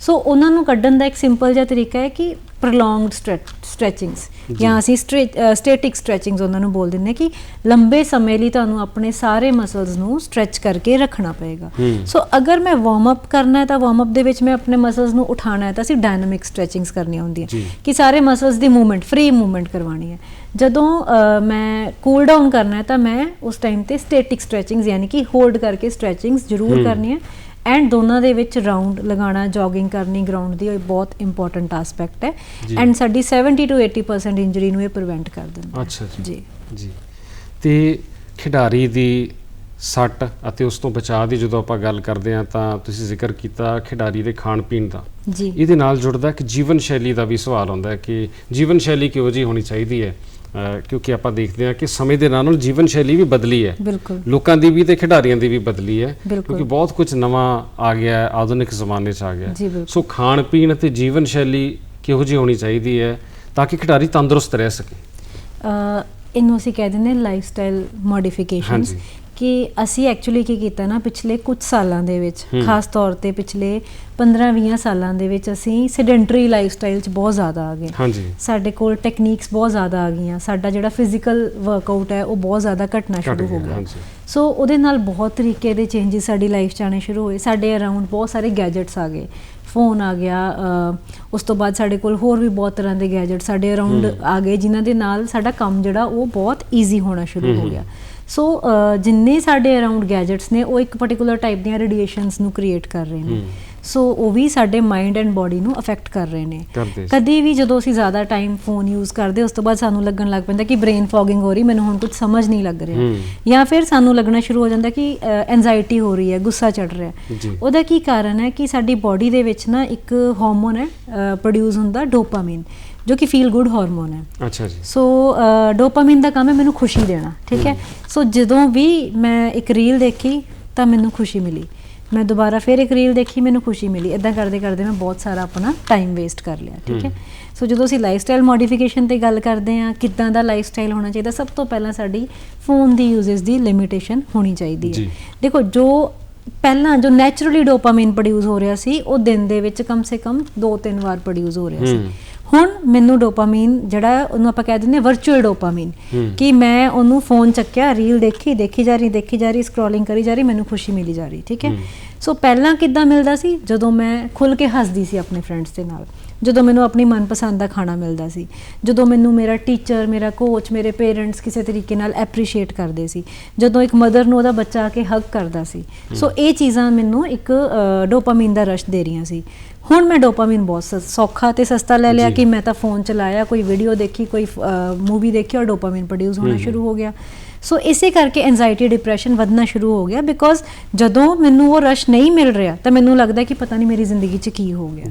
ਸੋ ਉਹਨਾਂ ਨੂੰ ਕੱਢਣ ਦਾ ਇੱਕ ਸਿੰਪਲ ਜਿਹਾ ਤਰੀਕਾ ਹੈ ਕਿ ਪ੍ਰੋਲੋਂਗਡ ਸਟ੍ਰੈਚਿੰਗਸ ਜੀ। ਅਸੀਂ ਸਟੈਟਿਕ ਸਟ੍ਰੈਚਿੰਗਸ ਉਹਨਾਂ ਨੂੰ ਬੋਲ ਦਿੰਦੇ ਕਿ ਲੰਬੇ ਸਮੇਂ ਲਈ ਤੁਹਾਨੂੰ ਆਪਣੇ ਸਾਰੇ ਮਸਲਸ ਨੂੰ ਸਟ੍ਰੈਚ ਕਰਕੇ ਰੱਖਣਾ ਪਏਗਾ। ਸੋ ਅਗਰ ਮੈਂ ਵਾਰਮ ਅਪ ਕਰਨਾ ਹੈ ਤਾਂ ਵਾਰਮ ਅਪ ਦੇ ਵਿੱਚ ਮੈਂ ਆਪਣੇ ਮਸਲਸ ਨੂੰ ਉਠਾਉਣਾ ਹੈ ਤਾਂ ਅਸੀਂ ਡਾਇਨਾਮਿਕ ਸਟ੍ਰੈਚਿੰਗਸ ਕਰਨੀਆਂ ਹੁੰਦੀਆਂ। ਕਿ ਸਾਰੇ ਮਸਲਸ ਦੀ ਮੂਵਮੈਂਟ ਫ੍ਰੀ ਮੂਵਮੈਂਟ ਕਰਵਾਉਣੀ ਹੈ ਜਦੋਂ ਮੈਂ ਕੂਲ ਡਾਊਨ ਕਰਨਾ ਹੈ ਤਾਂ ਮੈਂ ਉਸ ਟਾਈਮ ਤੇ ਸਟੈਟਿਕ ਸਟ੍ਰੈਚਿੰਗਸ ਯਾਨੀ ਕਿ ਹੋਲਡ ਕਰਕੇ ਸਟ੍ਰੈਚਿੰਗਸ ਜ਼ਰੂਰ। ਕਰਨੀ ਹੈ ਐਂਡ ਦੋਨਾਂ ਦੇ ਵਿੱਚ ਰਾਉਂਡ ਲਗਾਉਣਾ ਜੋਗਿੰਗ ਕਰਨੀ ਗਰਾਊਂਡ ਦੀ ਇਹ ਬਹੁਤ ਇੰਪੋਰਟੈਂਟ ਐਸਪੈਕਟ ਹੈ। ਜੀ। ਐਂਡ ਸਾਡੀ 70 ਟੂ 80% ਇੰਜਰੀ ਨੂੰ ਇਹ ਪ੍ਰੀਵੈਂਟ ਕਰ ਦਿੰਦਾ। ਅੱਛਾ ਜੀ। ਜੀ। ਜੀ। ਤੇ ਖਿਡਾਰੀ ਦੀ ਸੱਟ ਅਤੇ ਉਸ ਤੋਂ ਬਚਾਅ ਦੀ ਜਦੋਂ ਆਪਾਂ ਗੱਲ ਕਰਦੇ ਹਾਂ ਤਾਂ ਤੁਸੀਂ ਜ਼ਿਕਰ ਕੀਤਾ ਖਿਡਾਰੀ ਦੇ ਖਾਣ ਪੀਣ ਦਾ। ਜੀ। ਇਹਦੇ ਨਾਲ ਜੁੜਦਾ ਕਿ ਜੀਵਨ ਸ਼ੈਲੀ ਦਾ ਵੀ ਸਵਾਲ ਆਉਂਦਾ ਹੈ ਕਿ ਜੀਵਨ ਸ਼ੈਲੀ ਕਿਹੋ ਜਿਹੀ ਹੋਣੀ ਚਾਹੀਦੀ ਹੈ? ਕਿਉਂਕਿ ਆਪਾਂ ਦੇਖਦੇ ਹਾਂ ਕਿ ਸਮੇਂ ਦੇ ਨਾਲ ਨਾਲ ਜੀਵਨ ਸ਼ੈਲੀ ਵੀ ਬਦਲੀ ਹੈ ਲੋਕਾਂ ਦੀ ਵੀ ਤੇ ਖਿਡਾਰੀਆਂ ਦੀ ਵੀ ਬਦਲੀ ਹੈ। ਕਿਉਂਕਿ ਬਹੁਤ ਕੁਝ ਨਵਾਂ ਆ ਗਿਆ ਹੈ ਆਧੁਨਿਕ ਜ਼ਮਾਨੇ 'ਚ ਆ ਗਿਆ। ਸੋ ਖਾਣ ਪੀਣ ਅਤੇ ਜੀਵਨ ਸ਼ੈਲੀ ਕਿਹੋ ਜਿਹੀ ਹੋਣੀ ਚਾਹੀਦੀ ਹੈ ਤਾਂ ਕਿ ਖਿਡਾਰੀ ਤੰਦਰੁਸਤ ਰਹਿ ਸਕੇ ਅ, ਇਹਨੂੰ ਅਸੀਂ ਕਹਿ ਦਿੰਦੇ ਲਾਈਫ ਸਟਾਈਲ ਮੋਡੀਫਿਕੇਸ਼ਨਸ। ਕਿ ਅਸੀਂ ਐਕਚੁਅਲੀ ਕੀ ਕੀਤਾ ਨਾ ਪਿਛਲੇ ਕੁਝ ਸਾਲਾਂ ਦੇ ਵਿੱਚ। ਖਾਸ ਤੌਰ ਤੇ ਪਿਛਲੇ 15-20 ਸਾਲਾਂ ਦੇ ਵਿੱਚ ਅਸੀਂ ਸੈਡੈਂਟਰੀ ਲਾਈਫ ਸਟਾਈਲ 'ਚ ਬਹੁਤ ਜ਼ਿਆਦਾ ਆ ਗਏ। ਹਾਂਜੀ। ਸਾਡੇ ਕੋਲ ਟੈਕਨੀਕਸ ਬਹੁਤ ਜ਼ਿਆਦਾ ਆ ਗਈਆਂ। ਸਾਡਾ ਜਿਹੜਾ ਫਿਜ਼ੀਕਲ ਵਰਕਆਊਟ ਹੈ ਉਹ ਬਹੁਤ ਜ਼ਿਆਦਾ ਘਟਣਾ ਘੱਟ ਸ਼ੁਰੂ ਹੋ ਗਿਆ। ਸੋ ਉਹਦੇ ਨਾਲ ਬਹੁਤ ਤਰੀਕੇ ਦੇ ਚੇਂਜਸ ਸਾਡੀ ਲਾਈਫ 'ਚ ਆਉਣੇ ਸ਼ੁਰੂ ਹੋਏ। ਸਾਡੇ ਅਰਾਊਂਡ ਬਹੁਤ ਸਾਰੇ ਗੈਜਟਸ ਆ ਗਏ। ਫੋਨ ਆ ਗਿਆ ਉਸ ਤੋਂ ਬਾਅਦ ਸਾਡੇ ਕੋਲ ਹੋਰ ਵੀ ਬਹੁਤ ਤਰ੍ਹਾਂ ਦੇ ਗੈਜਟ ਸਾਡੇ ਅਰਾਊਂਡ ਆ ਗਏ ਜਿਨ੍ਹਾਂ ਦੇ ਨਾਲ ਸਾਡਾ ਕੰਮ ਜਿਹੜਾ ਉਹ ਬਹੁਤ ਈਜ਼ੀ ਹੋਣਾ ਸ਼ੁਰੂ ਹੋ। ਗਿਆ। ਸੋ ਜਿੰਨੇ ਸਾਡੇ ਅਰਾਊਂਡ ਗੈਜਟਸ ਨੇ ਉਹ ਇੱਕ ਪਾਰਟਿਕੂਲਰ ਟਾਈਪ ਦੀਆਂ ਰੇਡੀਏਸ਼ਨਸ ਨੂੰ ਕ੍ਰੀਏਟ ਕਰ ਰਹੇ ਨੇ। ਸੋ ਉਹ ਵੀ ਸਾਡੇ ਮਾਈਂਡ ਐਂਡ ਬਾਡੀ ਨੂੰ ਅਫੈਕਟ ਕਰ ਰਹੇ ਨੇ। ਕਦੇ ਵੀ ਜਦੋਂ ਅਸੀਂ ਜ਼ਿਆਦਾ ਟਾਈਮ ਫੋਨ ਯੂਜ਼ ਕਰਦੇ ਉਸ ਤੋਂ ਬਾਅਦ ਸਾਨੂੰ ਲੱਗਣ ਲੱਗ ਪੈਂਦਾ ਕਿ ਬ੍ਰੇਨ ਫੋਗਿੰਗ ਹੋ ਰਹੀ ਮੈਨੂੰ ਹੁਣ ਕੁਝ ਸਮਝ ਨਹੀਂ ਲੱਗ ਰਿਹਾ। ਜਾਂ ਫਿਰ ਸਾਨੂੰ ਲੱਗਣਾ ਸ਼ੁਰੂ ਹੋ ਜਾਂਦਾ ਕਿ ਐਂਜ਼ਾਈਟੀ ਹੋ ਰਹੀ ਹੈ ਗੁੱਸਾ ਚੜ ਰਿਹਾ। ਉਹਦਾ ਕੀ ਕਾਰਨ ਹੈ ਕਿ ਸਾਡੀ ਬਾਡੀ ਦੇ ਵਿੱਚ ਨਾ ਇੱਕ ਹਾਰਮੋਨ ਹੈ ਪ੍ਰੋਡਿਊਸ ਹੁੰਦਾ ਡੋਪਾਮਾਈਨ ਜੋ ਕਿ ਫੀਲ ਗੁੱਡ ਹਾਰਮੋਨ ਹੈ। ਅੱਛਾ ਜੀ। ਸੋ ਡੋਪਾਮਾਈਨ ਦਾ ਕੰਮ ਹੈ ਮੈਨੂੰ ਖੁਸ਼ੀ ਦੇਣਾ ਠੀਕ ਹੈ? ਸੋ ਜਦੋਂ ਵੀ ਮੈਂ ਇੱਕ ਰੀਲ ਦੇਖੀ ਤਾਂ ਮੈਨੂੰ ਖੁਸ਼ੀ ਮਿਲੀ। ਮੈਂ ਦੁਬਾਰਾ ਫਿਰ ਇੱਕ ਰੀਲ ਦੇਖੀ ਮੈਨੂੰ ਖੁਸ਼ੀ ਮਿਲੀ। ਇਦਾਂ ਕਰਦੇ ਕਰਦੇ ਮੈਂ ਬਹੁਤ ਸਾਰਾ ਆਪਣਾ ਟਾਈਮ ਵੇਸਟ ਕਰ ਲਿਆ ਠੀਕ ਹੈ? ਸੋ ਜਦੋਂ ਅਸੀਂ ਲਾਈਫਸਟਾਈਲ ਮੋਡੀਫਿਕੇਸ਼ਨ ਤੇ ਗੱਲ ਕਰਦੇ ਹਾਂ ਕਿੱਦਾਂ ਦਾ ਲਾਈਫਸਟਾਈਲ ਹੋਣਾ ਚਾਹੀਦਾ ਸਭ ਤੋਂ ਪਹਿਲਾਂ ਸਾਡੀ ਫੋਨ ਦੀ ਯੂਜ਼ਸ ਦੀ ਲਿਮਿਟੇਸ਼ਨ ਹੋਣੀ ਚਾਹੀਦੀ। ਹੈ। ਦੇਖੋ ਜੋ ਪਹਿਲਾਂ ਜੋ ਨੇਚਰਲੀ ਡੋਪਾਮਾਈਨ ਪ੍ਰੋਡਿਊਸ ਹੋ ਰਿਹਾ ਸੀ ਉਹ ਦਿਨ ਦੇ ਵਿੱਚ ਕਮ ਸੇ ਕਮ 2-3 ਵਾਰ ਪ੍ਰੋਡਿਊਸ ਹੋ ਰਿਹਾ ਸੀ। ਹੁਣ ਮੈਨੂੰ ਡੋਪਾਮਾਈਨ ਜਿਹੜਾ ਉਹਨੂੰ ਆਪਾਂ ਕਹਿ ਦਿੰਦੇ ਵਰਚੁਅਲ ਡੋਪਾਮਾਈਨ। ਕਿ ਮੈਂ ਉਹਨੂੰ ਫੋਨ ਚੱਕਿਆ ਰੀਲ ਦੇਖੀ ਦੇਖੀ ਜਾ ਰਹੀ ਦੇਖੀ ਜਾ ਰਹੀ ਸਕਰੋਲਿੰਗ ਕਰੀ ਜਾ ਰਹੀ ਮੈਨੂੰ ਖੁਸ਼ੀ ਮਿਲੀ ਜਾ ਰਹੀ ਠੀਕ ਹੈ? ਸੋ ਪਹਿਲਾਂ ਕਿੱਦਾਂ ਮਿਲਦਾ ਸੀ? ਜਦੋਂ ਮੈਂ ਖੁੱਲ ਕੇ ਹੱਸਦੀ ਸੀ ਆਪਣੇ ਫਰੈਂਡਸ ਦੇ ਨਾਲ। ਜਦੋਂ ਮੈਨੂੰ ਆਪਣੀ ਮਨਪਸੰਦ ਦਾ ਖਾਣਾ ਮਿਲਦਾ ਸੀ ਜਦੋਂ ਮੈਨੂੰ ਮੇਰਾ ਟੀਚਰ ਮੇਰਾ ਕੋਚ ਮੇਰੇ ਪੇਰੈਂਟਸ ਕਿਸੇ ਤਰੀਕੇ ਨਾਲ ਐਪਰੀਸ਼ੀਏਟ ਕਰਦੇ ਸੀ ਜਦੋਂ ਇੱਕ ਮਦਰ ਨੂੰ ਉਹਦਾ ਬੱਚਾ ਆ ਕੇ ਹੱਗ ਕਰਦਾ ਸੀ ਸੋ ਇਹ ਚੀਜ਼ਾਂ ਮੈਨੂੰ ਇੱਕ ਡੋਪਾਮਾਈਨ ਦਾ ਰਸ਼ ਦੇ ਰਹੀਆਂ ਸੀ। ਹੁਣ ਮੈਂ ਡੋਪਾਮਾਈਨ ਬਹੁਤ ਸੌਖਾ ਤੇ ਸਸਤਾ ਲੈ ਲਿਆ। ਕਿ ਮੈਂ ਤਾਂ ਫੋਨ ਚਲਾਇਆ ਕੋਈ ਵੀਡੀਓ ਦੇਖੀ ਕੋਈ ਮੂਵੀ ਦੇਖੀ ਔਰ ਡੋਪਾਮਾਈਨ ਪ੍ਰੋਡਿਊਸ ਹੋਣਾ ਸ਼ੁਰੂ ਹੋ ਗਿਆ। ਸੋ ਇਸੇ ਕਰਕੇ ਐਂਜ਼ਾਈਟੀ ਡਿਪਰੈਸ਼ਨ ਵਧਣਾ ਸ਼ੁਰੂ ਹੋ ਗਿਆ ਬਿਕੋਜ਼ ਜਦੋਂ ਮੈਨੂੰ ਉਹ ਰਸ਼ ਨਹੀਂ ਮਿਲ ਰਿਹਾ ਤਾਂ ਮੈਨੂੰ ਲੱਗਦਾ ਕਿ ਪਤਾ ਨਹੀਂ ਮੇਰੀ ਜ਼ਿੰਦਗੀ 'ਚ ਕੀ ਹੋ ਗਿਆ।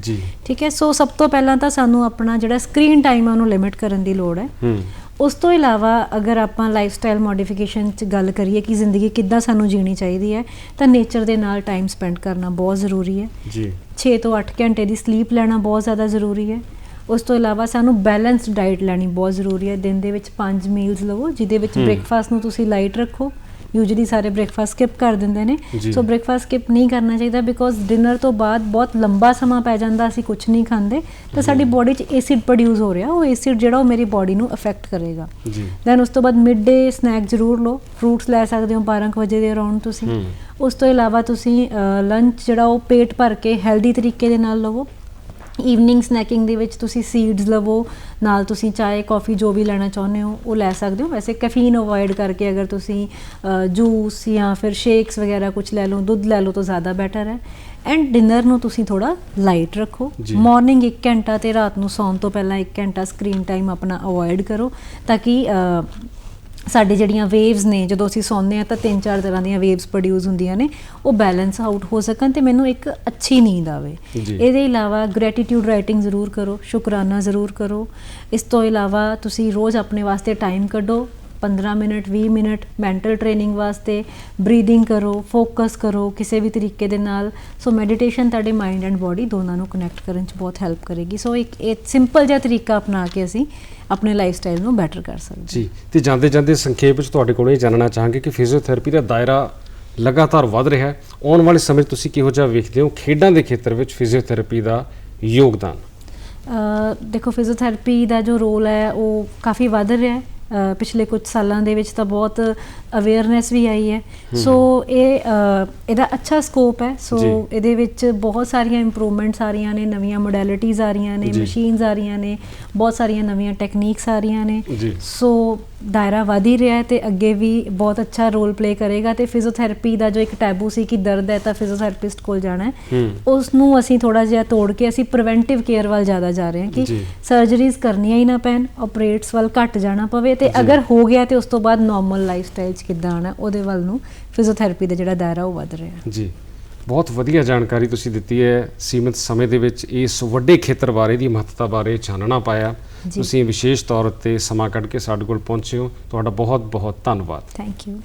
ਠੀਕ ਹੈ? ਸੋ ਸਭ ਤੋਂ ਪਹਿਲਾਂ ਤਾਂ ਸਾਨੂੰ ਆਪਣਾ ਜਿਹੜਾ ਸਕਰੀਨ ਟਾਈਮ ਹੈ ਉਹਨੂੰ ਲਿਮਿਟ ਕਰਨ ਦੀ ਲੋੜ ਹੈ। ਹੂੰ। ਉਸ ਤੋਂ ਇਲਾਵਾ ਅਗਰ ਆਪਾਂ ਲਾਈਫਸਟਾਈਲ ਮੋਡੀਫਿਕੇਸ਼ਨ 'ਚ ਗੱਲ ਕਰੀਏ ਕਿ ਜ਼ਿੰਦਗੀ ਕਿੱਦਾਂ ਸਾਨੂੰ ਜੀਣੀ ਚਾਹੀਦੀ ਹੈ ਤਾਂ ਨੇਚਰ ਦੇ ਨਾਲ ਟਾਈਮ ਸਪੈਂਡ ਕਰਨਾ ਬਹੁਤ ਜ਼ਰੂਰੀ ਹੈ। ਜੀ। 6 ਤੋਂ 8 ਘੰਟੇ ਦੀ ਸਲੀਪ ਲੈਣਾ ਬਹੁਤ ਜ਼ਿਆਦਾ ਜ਼ਰੂਰੀ ਹੈ। ਉਸ ਤੋਂ ਇਲਾਵਾ ਸਾਨੂੰ ਬੈਲੈਂਸਡ ਡਾਈਟ ਲੈਣੀ ਬਹੁਤ ਜ਼ਰੂਰੀ ਹੈ। ਦਿਨ ਦੇ ਵਿੱਚ 5 ਮੀਲਸ ਲਵੋ ਜਿਹਦੇ ਵਿੱਚ। ਬ੍ਰੇਕਫਾਸਟ ਨੂੰ ਤੁਸੀਂ ਲਾਈਟ ਰੱਖੋ। ਯੂਜੂਲੀ ਸਾਰੇ ਬ੍ਰੇਕਫਾਸਟ ਸਕਿਪ ਕਰ ਦਿੰਦੇ ਨੇ। ਸੋ ਬ੍ਰੇਕਫਾਸਟ ਸਕਿਪ ਨਹੀਂ ਕਰਨਾ ਚਾਹੀਦਾ ਬਿਕੋਜ਼ ਡਿਨਰ ਤੋਂ ਬਾਅਦ ਬਹੁਤ ਲੰਬਾ ਸਮਾਂ ਪੈ ਜਾਂਦਾ ਅਸੀਂ ਕੁਝ ਨਹੀਂ ਖਾਂਦੇ। ਤਾਂ ਸਾਡੀ ਬਾਡੀ 'ਚ ਐਸਿਡ ਪ੍ਰੋਡਿਊਸ ਹੋ ਰਿਹਾ ਉਹ ਐਸਿਡ ਜਿਹੜਾ ਉਹ ਮੇਰੀ ਬਾਡੀ ਨੂੰ ਅਫੈਕਟ ਕਰੇਗਾ। ਜੀ। ਦੈਨ ਉਸ ਤੋਂ ਬਾਅਦ ਮਿਡ ਡੇ ਸਨੈਕ ਜ਼ਰੂਰ ਲਓ। ਫਰੂਟਸ ਲੈ ਸਕਦੇ ਹੋ 12 ਕੁ ਵਜੇ ਦੇ ਅਰਾਊਂਡ ਤੁਸੀਂ। ਉਸ ਤੋਂ ਇਲਾਵਾ ਤੁਸੀਂ ਲੰਚ ਜਿਹੜਾ ਉਹ ਪੇਟ ਭਰ ਕੇ ਹੈਲਦੀ ਤਰੀਕੇ ਦੇ ਨਾਲ ਲਵੋ। ਈਵਨਿੰਗ ਸਨੈਕਿੰਗ ਦੇ ਵਿੱਚ ਤੁਸੀਂ ਸੀਡਸ ਲਵੋ ਨਾਲ ਤੁਸੀਂ ਚਾਹ ਕੌਫੀ ਜੋ ਵੀ ਲੈਣਾ ਚਾਹੁੰਦੇ ਹੋ ਉਹ ਲੈ ਸਕਦੇ ਹੋ। ਵੈਸੇ ਕੈਫੀਨ ਅਵੋਇਡ ਕਰਕੇ ਅਗਰ ਤੁਸੀਂ ਜੂਸ ਜਾਂ ਫਿਰ ਸ਼ੇਕਸ ਵਗੈਰਾ ਕੁਝ ਲੈ ਲਓ ਦੁੱਧ ਲੈ ਲਓ ਤਾਂ ਜ਼ਿਆਦਾ ਬੈਟਰ ਹੈ। ਐਂਡ ਡਿਨਰ ਨੂੰ ਤੁਸੀਂ ਥੋੜਾ ਲਾਈਟ ਰੱਖੋ। ਮਾਰਨਿੰਗ 1 ਘੰਟਾ ਤੇ ਰਾਤ ਨੂੰ ਸੌਣ ਤੋਂ ਪਹਿਲਾਂ 1 ਘੰਟਾ ਸਕਰੀਨ ਟਾਈਮ ਆਪਣਾ ਅਵੋਇਡ ਕਰੋ ਤਾਂ ਕਿ ਸਾਡੇ ਜਿਹੜੀਆਂ ਵੇਵਸ ਨੇ ਜਦੋਂ ਅਸੀਂ ਸੌਂਦੇ ਆ ਤਾਂ ਤਿੰਨ ਚਾਰ ਤਰ੍ਹਾਂ ਦੀਆਂ ਵੇਵਸ ਪ੍ਰੋਡਿਊਸ ਹੁੰਦੀਆਂ ਨੇ ਉਹ ਬੈਲੈਂਸ ਆਊਟ ਹੋ ਸਕਣ ਤੇ ਮੈਨੂੰ ਇੱਕ ਅੱਛੀ ਨੀਂਦ ਆਵੇ। ਇਹਦੇ ਇਲਾਵਾ ਗ੍ਰੈਟੀਟਿਊਡ ਰਾਈਟਿੰਗ ਜ਼ਰੂਰ ਕਰੋ ਸ਼ੁਕਰਾਨਾ ਜ਼ਰੂਰ ਕਰੋ ਇਸ ਤੋਂ ਇਲਾਵਾ ਤੁਸੀਂ ਰੋਜ਼ ਆਪਣੇ ਵਾਸਤੇ ਟਾਈਮ ਕੱਢੋ 15 ਮਿੰਟ 20 ਮਿੰਟ ਮੈਂਟਲ ਟ੍ਰੇਨਿੰਗ ਵਾਸਤੇ ਬਰੀਥਿੰਗ ਕਰੋ ਫੋਕਸ ਕਰੋ ਕਿਸੇ ਵੀ ਤਰੀਕੇ ਦੇ ਨਾਲ। ਸੋ ਮੈਡੀਟੇਸ਼ਨ ਤੁਹਾਡੇ ਮਾਈਂਡ ਐਂਡ ਬਾਡੀ ਦੋਨਾਂ ਨੂੰ ਕਨੈਕਟ ਕਰਨ 'ਚ ਬਹੁਤ ਹੈਲਪ ਕਰੇਗੀ। ਸੋ ਇੱਕ ਇਹ ਸਿੰਪਲ ਜਿਹਾ ਤਰੀਕਾ ਅਪਣਾ ਕੇ ਅਸੀਂ ਆਪਣੇ ਲਾਈਫ ਸਟਾਈਲ ਨੂੰ ਬੈਟਰ ਕਰ ਸਕਦੇ ਜੀ ਤੇ ਜਾਂਦੇ ਜਾਂਦੇ ਸੰਖੇਪ ਵਿੱਚ ਤੁਹਾਡੇ ਕੋਲੋਂ ਇਹ ਜਾਣਨਾ ਚਾਹਾਂਗੇ ਕਿ ਫਿਜ਼ੀਓਥੈਰੇਪੀ ਦਾ ਦਾਇਰਾ ਲਗਾਤਾਰ ਵਧ ਰਿਹਾ ਹੈ। ਆਉਣ ਵਾਲੇ ਸਮੇਂ ਤੁਸੀਂ ਕਿਹੋ ਜਿਹਾ ਵੇਖਦੇ ਹੋ? ਖੇਡਾਂ ਦੇ ਖੇਤਰ ਵਿੱਚ ਫਿਜ਼ੀਓਥੈਰੇਪੀ ਦਾ ਯੋਗਦਾਨ। ਦੇਖੋ ਫਿਜ਼ੀਓਥੈਰੇਪੀ ਦਾ ਜੋ ਰੋਲ ਹੈ ਉਹ ਕਾਫੀ ਵੱਧ ਰਿਹਾ ਹੈ। ਪਿਛਲੇ ਕੁਝ ਸਾਲਾਂ ਦੇ ਵਿੱਚ ਤਾਂ ਬਹੁਤ ਅਵੇਅਰਨੈਸ ਵੀ ਆਈ ਹੈ ਸੋ ਇਹ ਇਹਦਾ ਅੱਛਾ ਸਕੋਪ ਹੈ ਸੋ। ਇਹਦੇ ਵਿੱਚ ਬਹੁਤ ਸਾਰੀਆਂ ਇੰਪਰੂਵਮੈਂਟਸ ਆ ਰਹੀਆਂ ਨੇ ਨਵੀਆਂ ਮੋਡੈਲਿਟੀਜ਼ ਆ ਰਹੀਆਂ ਨੇ। ਮਸ਼ੀਨਸ ਆ ਰਹੀਆਂ ਨੇ ਬਹੁਤ ਸਾਰੀਆਂ ਨਵੀਆਂ ਟੈਕਨੀਕਸ ਆ ਰਹੀਆਂ ਨੇ। ਸੋ ਦਾਇਰਾ ਵਧ ਹੀ ਰਿਹਾ ਹੈ ਤੇ ਅੱਗੇ ਵੀ ਬਹੁਤ ਅੱਛਾ ਰੋਲ ਪਲੇ ਕਰੇਗਾ ਤੇ ਫਿਜ਼ੀਓਥੈਰੇਪੀ ਦਾ ਜੋ ਇੱਕ ਟੈਬੂ ਸੀ ਕਿ ਦਰਦ ਹੈ ਤਾਂ ਫਿਜ਼ੀਓਥੈਰੇਪਿਸਟ ਕੋਲ ਜਾਣਾ ਹੈ ਉਸ ਨੂੰ ਅਸੀਂ ਥੋੜਾ ਜਿਹਾ ਤੋੜ ਕੇ ਅਸੀਂ ਪ੍ਰੀਵੈਂਟਿਵ ਕੇਅਰ ਵੱਲ ਜ਼ਿਆਦਾ ਜਾ ਰਹੇ ਹਾਂ ਕਿ। ਸਰਜਰੀਜ਼ ਕਰਨੀਆਂ ਹੀ ਨਾ ਪੈਣ ਆਪਰੇਟਸ ਵੱਲ ਘੱਟ ਜਾਣਾ ਪਵੇ ਤੇ। ਅਗਰ ਹੋ ਗਿਆ ਤੇ ਉਸ ਤੋਂ ਬਾਅਦ ਨਾਰਮਲ ਲਾਈਫ ਸਟਾਈਲ 'ਚ ਕਿੱਦਾਂ ਆਣਾ ਉਹਦੇ ਵੱਲ ਨੂੰ ਫਿਜ਼ੀਓਥੈਰੇਪੀ ਦਾ ਜਿਹੜਾ ਦਾਇਰਾ ਉਹ ਵੱਧ ਰਿਹਾ ਜੀ ਬਹੁਤ ਵਧੀਆ ਜਾਣਕਾਰੀ ਤੁਸੀਂ ਦਿੱਤੀ ਹੈ। ਸੀਮਿਤ ਸਮੇਂ ਦੇ ਵਿੱਚ ਇਸ ਵੱਡੇ ਖੇਤਰ ਬਾਰੇ ਦੀ ਮਹੱਤਤਾ ਬਾਰੇ ਚਾਨਣਾ ਪਾਇਆ। ਤੁਸੀਂ ਵਿਸ਼ੇਸ਼ ਤੌਰ ਉੱਤੇ ਸਮਾਂ ਕੱਢ ਕੇ ਸਾਡੇ ਕੋਲ ਪਹੁੰਚੇ ਹੋ। ਤੁਹਾਡਾ ਬਹੁਤ ਬਹੁਤ ਧੰਨਵਾਦ। Thank you